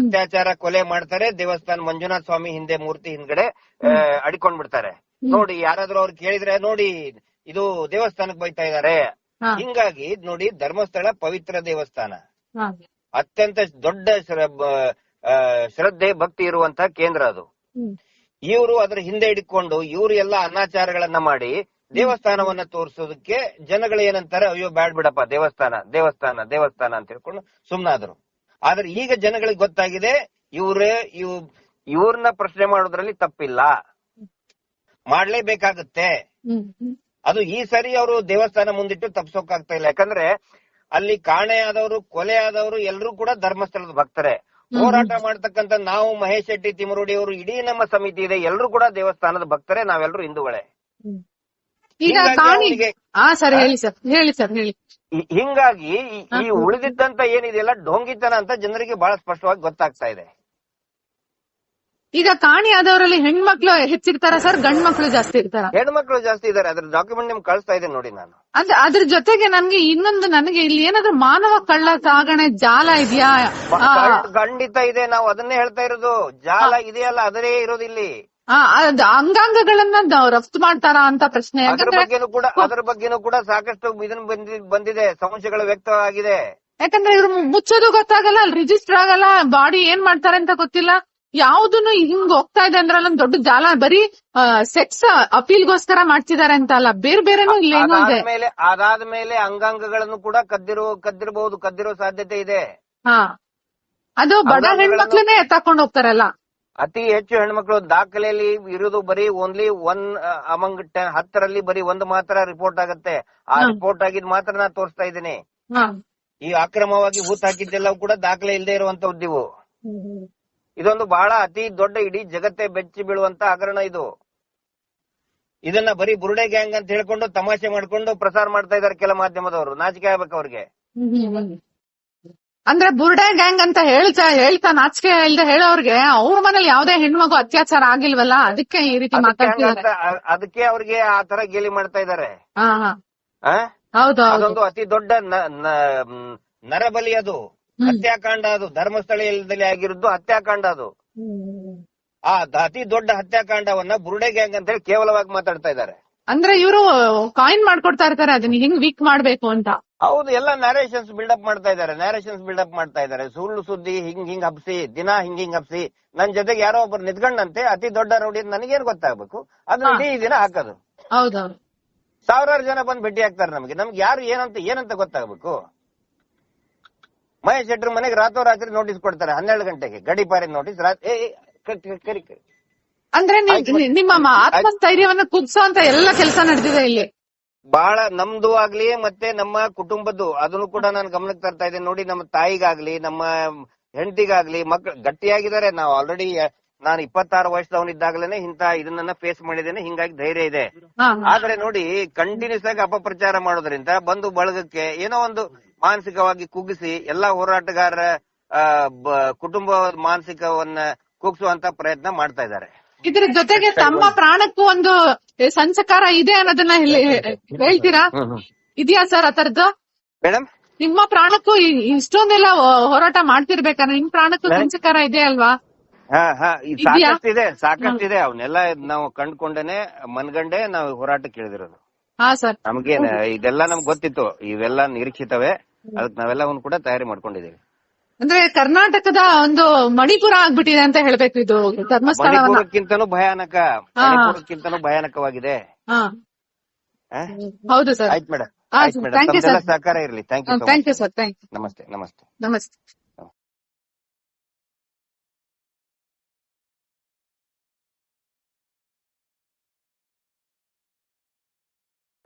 ಅತ್ಯಾಚಾರ ಕೊಲೆ ಮಾಡ್ತಾರೆ. ದೇವಸ್ಥಾನ ಮಂಜುನಾಥ ಸ್ವಾಮಿ ಹಿಂದೆ ಮೂರ್ತಿ ಹಿಂದ್ಗಡೆ ಅಡ್ಕೊಂಡ್ ಬಿಡ್ತಾರೆ. ನೋಡಿ ಯಾರಾದ್ರೂ ಅವ್ರು ಕೇಳಿದ್ರೆ ನೋಡಿ ಇದು ದೇವಸ್ಥಾನಕ್ಕೆ ಬೈತಾ ಇದಾರೆ. ಹಿಂಗಾಗಿ ನೋಡಿ ಧರ್ಮಸ್ಥಳ ಪವಿತ್ರ ದೇವಸ್ಥಾನ. ಅತ್ಯಂತ ದೊಡ್ಡ ಶ್ರದ್ಧೆ ಭಕ್ತಿ ಇರುವಂತಹ ಕೇಂದ್ರ ಅದು. ಇವರು ಅದ್ರ ಹಿಂದೆ ಹಿಡ್ಕೊಂಡು ಇವರು ಎಲ್ಲಾ ಅನಾಚಾರಗಳನ್ನ ಮಾಡಿ ದೇವಸ್ಥಾನವನ್ನ ತೋರಿಸೋದಕ್ಕೆ ಜನಗಳು ಏನಂತಾರೆ ಅಯ್ಯೋ ಬ್ಯಾಡ್ ಬಿಡಪ್ಪ ದೇವಸ್ಥಾನ ದೇವಸ್ಥಾನ ದೇವಸ್ಥಾನ ಅಂತ ಹೇಳ್ಕೊಂಡು ಸುಮ್ನಾದ್ರು. ಆದ್ರೆ ಈಗ ಜನಗಳಿಗೆ ಗೊತ್ತಾಗಿದೆ ಇವ್ರೇ ಇವ್ ಇವ್ರನ್ನ ಪ್ರಶ್ನೆ ಮಾಡೋದ್ರಲ್ಲಿ ತಪ್ಪಿಲ್ಲ. ಮಾಡ್ಲೇಬೇಕಾಗುತ್ತೆ. ಅದು ಈ ಸರಿ ಅವರು ದೇವಸ್ಥಾನ ಮುಂದಿಟ್ಟು ತಪ್ಸೋಕಾಗ್ತಾ ಇಲ್ಲ. ಯಾಕಂದ್ರೆ ಅಲ್ಲಿ ಕಾಣೆ ಆದವರು ಕೊಲೆ ಆದವರು ಎಲ್ಲರೂ ಕೂಡ ಧರ್ಮಸ್ಥಳದ ಭಕ್ತರೆ. ಹೋರಾಟ ಮಾಡ್ತಕ್ಕಂತ ನಾವು ಮಹೇಶ್ ಶೆಟ್ಟಿ ತಿಮರುಡಿ ಅವರು ಇಡೀ ನಮ್ಮ ಸಮಿತಿ ಇದೆ. ಎಲ್ಲರೂ ಕೂಡ ದೇವಸ್ಥಾನದ ಭಕ್ತರೆ. ನಾವೆಲ್ಲರೂ ಹಿಂದೂಗಳೇ. ಹಿಂಗಾಗಿ ಕಾಣಿ ಅವ್ರಿಗೆ- ಸರ್ ಹೇಳಿ ಸರ್. ಹೇಳಿ ಸರ್ ಹೇಳಿ. ಹಿಂಗಾಗಿ ಈ- ಈ ಉಳಿದಿದ್ದಂತ ಏನಿದೆಯಲ್ಲ ಡೋಂಗಿತನ ಅಂತ ಜನರಿಗೆ ಬಹಳ ಸ್ಪಷ್ಟವಾಗಿ ಗೊತ್ತಾಗ್ತಾ ಇದೆ. ಈಗ ಕಾಣಿ ಆದವರಲ್ಲಿ ಹೆಣ್ಮಕ್ಳು ಹೆಚ್ಚಿರ್ತಾರ ಸರ್? ಗಂಡ್ ಮಕ್ಳು ಜಾಸ್ತಿ ಇರ್ತಾರ? ಹೆಣ್ಮಕ್ಳು ಜಾಸ್ತಿ ಇದಾರೆ. ಅದ್ರ ಡಾಕ್ಯುಮೆಂಟ್ ನಿಮ್ಗೆ ಕಳಿಸ್ತಾ ಇದ್ದೀನಿ ನೋಡಿ ನಾನು. ಅಂದ್ರೆ ಅದ್ರ ಜೊತೆಗೆ ನನ್ಗೆ ಇನ್ನೊಂದು ನನಗೆ ಇಲ್ಲಿ ಏನಾದ್ರು ಮಾನವ ಕಳ್ಳ ಸಾಗಣೆ ಜಾಲ ಇದೆಯಾ? ಖಂಡಿತ ಇದೆ. ನಾವು ಅದನ್ನೇ ಹೇಳ್ತಾ ಇರೋದು. ಜಾಲ ಇದೆಯಲ್ಲ ಅದರೇ ಇರೋದಿಲ್ಲಿ ಆ, ಅಂಗಾಂಗಗಳನ್ನ ರಫ್ತು ಮಾಡ್ತಾರಾ ಅಂತ ಪ್ರಶ್ನೆ. ಅದ್ರ ಬಗ್ಗೆನೂ ಕೂಡ ಅದ್ರ ಬಗ್ಗೆನೂ ಕೂಡ ಸಾಕಷ್ಟು ಇದನ್ನ ಬಂದಿ- ಬಂದಿದೆ. ಸಂಶಯಗಳು ವ್ಯಕ್ತವಾಗಿದೆ. ಯಾಕಂದ್ರೆ ಇವ್ರು ಮುಚ್ಚೋದು ಗೊತ್ತಾಗಲ್ಲ ರಿಜಿಸ್ಟರ್ ಆಗಲ್ಲ ಬಾಡಿ ಏನ್ ಮಾಡ್ತಾರೆ ಅಂತ ಗೊತ್ತಿಲ್ಲ. ಯಾವ್ದನ್ನು ಹಿಂಗ್ ಹೋಗ್ತಾ ಇದೆ ಅಂದ್ರೆ ಅಲ್ಲೊಂದ್ ದೊಡ್ಡ ಜಾಲ. ಬರೀ ಸೆಕ್ಸ್ ಅಪೀಲ್ಗೋಸ್ಕರ ಮಾಡ್ತಿದ್ದಾರೆ ಅಂತ ಅಲ್ಲ. ಬೇರೆ ಬೇರೆನೂ ಇಲ್ಲೇನೋ ಇದೆ. ಅದಾದ್ಮೇಲೆ ಅದಾದ್ಮೇಲೆ ಅಂಗಾಂಗಗಳನ್ನು ಕೂಡ ಕದ್ದಿರೋ ಕದ್ದಿರಬಹುದು ಕದ್ದಿರೋ ಸಾಧ್ಯತೆ ಇದೆ. ಹಾ. ಅದು ಬಡ ಹೆಣ್ಮಕ್ಳನ್ನೇ ಎತ್ತಾಕೊಂಡು ಹೋಗ್ತಾರಲ್ಲ. ಅತಿ ಹೆಚ್ಚು ಹೆಣ್ಮಕ್ಳು ದಾಖಲೆಯಲ್ಲಿ ಇರುವುದು ಬರೀ ಓನ್ಲಿ ಒನ್ ಅಮಂಗ್ ಹತ್ತರಲ್ಲಿ ಬರೀ ಒಂದು ಮಾತ್ರ ರಿಪೋರ್ಟ್ ಆಗುತ್ತೆ. ಆ ರಿಪೋರ್ಟ್ ಆಗಿದ್ ಮಾತ್ರ ನಾ ತೋರಿಸ್ತಾ ಇದ್ದೀನಿ. ಈ ಅಕ್ರಮವಾಗಿ ಹೂತ್ ಹಾಕಿದ್ದೆಲ್ಲವೂ ಕೂಡ ದಾಖಲೆ ಇಲ್ಲದೆ ಇರುವಂತದ್ದು ಇವು. ಇದೊಂದು ಬಹಳ ಅತಿ ದೊಡ್ಡ ಇಡೀ ಜಗತ್ತೇ ಬೆಚ್ಚಿ ಬೀಳುವಂತ ಹಗರಣ ಇದು. ಇದನ್ನ ಬರೀ ಬುರುಡೆ ಗ್ಯಾಂಗ್ ಅಂತ ಹೇಳ್ಕೊಂಡು ತಮಾಷೆ ಮಾಡ್ಕೊಂಡು ಪ್ರಸಾರ ಮಾಡ್ತಾ ಇದಾರೆ ಕೆಲ ಮಾಧ್ಯಮದವರು. ನಾಚಿಕೆ ಆಗ್ಬೇಕು ಅವ್ರಿಗೆ. ಅಂದ್ರೆ ಬುರ್ಡೆ ಗ್ಯಾಂಗ್ ಅಂತ ಹೇಳ್ತಾ ಹೇಳ್ತಾ ನಾಚಿಕೆ ಇಲ್ದೆ ಹೇಳೋರ್ಗೆ ಅವ್ರ ಮನೇಲಿ ಯಾವ್ದೇ ಹೆಣ್ಮಗು ಅತ್ಯಾಚಾರ ಆಗಿಲ್ವಲ್ಲ? ಅದಕ್ಕೆ ಈ ರೀತಿ ಅದಕ್ಕೆ ಅವ್ರಿಗೆ ಆ ತರ ಗೇಲಿ ಮಾಡ್ತಾ ಇದಾರೆ ಅದೊಂದು ಅತಿ ದೊಡ್ಡ ನರಬಲಿ ಅದು. ಹತ್ಯಾಕಾಂಡ ಅದು ಧರ್ಮಸ್ಥಳದಲ್ಲಿ ಆಗಿರೋದು ಹತ್ಯಾಕಾಂಡ ಅದು. ಆ ಅತಿ ದೊಡ್ಡ ಹತ್ಯಾಕಾಂಡವನ್ನ ಬುರುಡೆ ಗ್ಯಾಂಗ್ ಅಂತ ಹೇಳಿ ಕೇವಲವಾಗಿ ಮಾತಾಡ್ತಾ ಇದ್ದಾರೆ. ಅಂದ್ರೆ ಇವರು ಕಾಯಿನ್ ಮಾಡ್ಕೊಡ್ತಾ ಇರ್ತಾರೆ ಅದನ್ನ ಹೆಂಗ್ ವೀಕ್ ಮಾಡ್ಬೇಕು ಅಂತ. ಹೌದು ಎಲ್ಲ ನ್ಯಾರೇಷನ್ಸ್ ಬಿಲ್ಡಪ್ ಮಾಡ್ತಾ ಇದ್ದಾರೆ ನ್ಯಾರೇಷನ್ಸ್ ಬಿಲ್ಡಪ್ ಮಾಡ್ತಾ ಇದ್ದಾರೆ. ಸುಳ್ಳು ಸುದ್ದಿ ಹಿಂಗ್ ಹಿಂಗ್ ಹಬ್ಸಿ ದಿನ ಹಿಂಗ್ ಹಿಂಗ್ ಹಬ್ಸಿ ನನ್ ಜೊತೆಗೆ ಯಾರೋ ಒಬ್ರು ನಿಂತ್ಕೊಂಡಂತೆ ಅತಿ ದೊಡ್ಡ ರೌಡಿ ನನಗೇನ್ ಗೊತ್ತಾಗ್ಬೇಕು. ಅದನ್ನ ಇಡೀ ದಿನ ಹಾಕೋದು. ಹೌದೌದು. ಸಾವಿರಾರು ಜನ ಬಂದ್ ಭೇಟಿ ಆಗ್ತಾರೆ ನಮ್ಗೆ. ನಮ್ಗೆ ಯಾರು ಏನಂತ ಏನಂತ ಗೊತ್ತಾಗ್ಬೇಕು? ಮಹೇಶ್ ಶೆಟ್ರ್ ಮನೆಗೆ ರಾತ್ರೋರಾತ್ರಿ ನೋಟಿಸ್ ಕೊಡ್ತಾರೆ ಹನ್ನೆರಡು ಗಂಟೆಗೆ. ಗಡಿಪಾರಿ ನೋಟಿಸ್ ಕರಿ. ಅಂದ್ರೆ ನಿಮ್ಮ ಆತ್ಮಸ್ಥೈರ್ಯವನ್ನ ಕುಗ್ಸೋ ಅಂತ ಎಲ್ಲ ಕೆಲಸ ನಡೆದಿದೆ ಇಲ್ಲಿ. ಬಹಳ ನಮ್ದು ಆಗ್ಲಿ ಮತ್ತೆ ನಮ್ಮ ಕುಟುಂಬದ್ದು ಅದನ್ನು ಕೂಡ ನಾನು ಗಮನಕ್ಕೆ ತರ್ತಾ ಇದ್ದೇನೆ. ನೋಡಿ ನಮ್ಮ ತಾಯಿಗಾಗ್ಲಿ ನಮ್ಮ ಹೆಂಡತಿಗಾಗ್ಲಿ ಮಕ್ಳು ಗಟ್ಟಿಯಾಗಿದ್ದಾರೆ. ನಾವು ಆಲ್ರೆಡಿ ನಾನು ಇಪ್ಪತ್ತಾರು ವರ್ಷದವನಿದ್ದಾಗಲೇ ಇಂತ ಇದನ್ನ ಫೇಸ್ ಮಾಡಿದ್ದೇನೆ. ಹಿಂಗಾಗಿ ಧೈರ್ಯ ಇದೆ. ಆದ್ರೆ ನೋಡಿ ಕಂಟಿನ್ಯೂಸ್ ಆಗಿ ಅಪಪ್ರಚಾರ ಮಾಡೋದ್ರಿಂದ ಬಂದು ಬಳಗಕ್ಕೆ ಏನೋ ಒಂದು ಮಾನಸಿಕವಾಗಿ ಕುಗ್ಗಿಸಿ ಎಲ್ಲಾ ಹೋರಾಟಗಾರರ ಕುಟುಂಬ ಮಾನಸಿಕವನ್ನ ಕುಗ್ಸುವಂತ ಪ್ರಯತ್ನ ಮಾಡ್ತಾ ಇದ್ದಾರೆ. ಇದರ ಜೊತೆಗೆ ತಮ್ಮ ಪ್ರಾಣಕ್ಕೂ ಒಂದು ಸಂಚಕಾರ ಇದೆ ಅನ್ನೋದನ್ನ ಹೇಳ್ತೀರಾ? ಇದೆಯಾ ಸರ್ ಆ ತರದ್ದು ಮೇಡಮ್ ನಿಮ್ಮ ಪ್ರಾಣಕ್ಕೂ ಇಷ್ಟೊಂದೆಲ್ಲ ಹೋರಾಟ ಮಾಡ್ತಿರ್ಬೇಕಾದ್ರೆ ನಿಮ್ ಪ್ರಾಣಕ್ಕೂ ಸಂಚಕಾರ ಇದೆ ಅಲ್ವಾ? ಸಾಕಷ್ಟಿದೆ ಸಾಕಷ್ಟಿದೆ ಅವನ್ನೆಲ್ಲ ನಾವು ಕಂಡ್ಕೊಂಡೇನೆ ಮನ್ಗಂಡೆ ನಾವು ಹೋರಾಟಕ್ಕೆ ಕೇಳಿದಿರೋದು ಹಾ ಸರ್. ನಮ್ಗೇನ್ ಇದೆಲ್ಲ ನಮ್ಗೆ ಗೊತ್ತಿತ್ತು ಇವೆಲ್ಲ ನಿರೀಕ್ಷಿತವೇ. ಅದಕ್ಕೆ ನಾವೆಲ್ಲವನ್ನು ಕೂಡ ತಯಾರಿ ಮಾಡ್ಕೊಂಡಿದ್ದೀವಿ. ಅಂದ್ರೆ ಕರ್ನಾಟಕದ ಒಂದು ಮಣಿಪುರ ಆಗ್ಬಿಟ್ಟಿದೆ ಅಂತ ಹೇಳ್ಬೇಕು ಇದು ಧರ್ಮಸ್ಥಳವನ್ನ. ಮಣಿಪುರಕ್ಕಿಂತನೂ ಭಯಾನಕ ಮಣಿಪುರಕ್ಕಿಂತಲೂ ಭಯಾನಕವಾಗಿದೆ. ಹಾ. ಹೌದು ಸರ್. ಆಯ್ತು ಮೇಡಮ್ ಆಯ್ತು ಮೇಡಮ್. ಸಹಕಾರ ಇರಲಿ. Thank you thank you sir. Thank you. ನಮಸ್ತೆ ನಮಸ್ತೆ. ನಮಸ್ತೆ.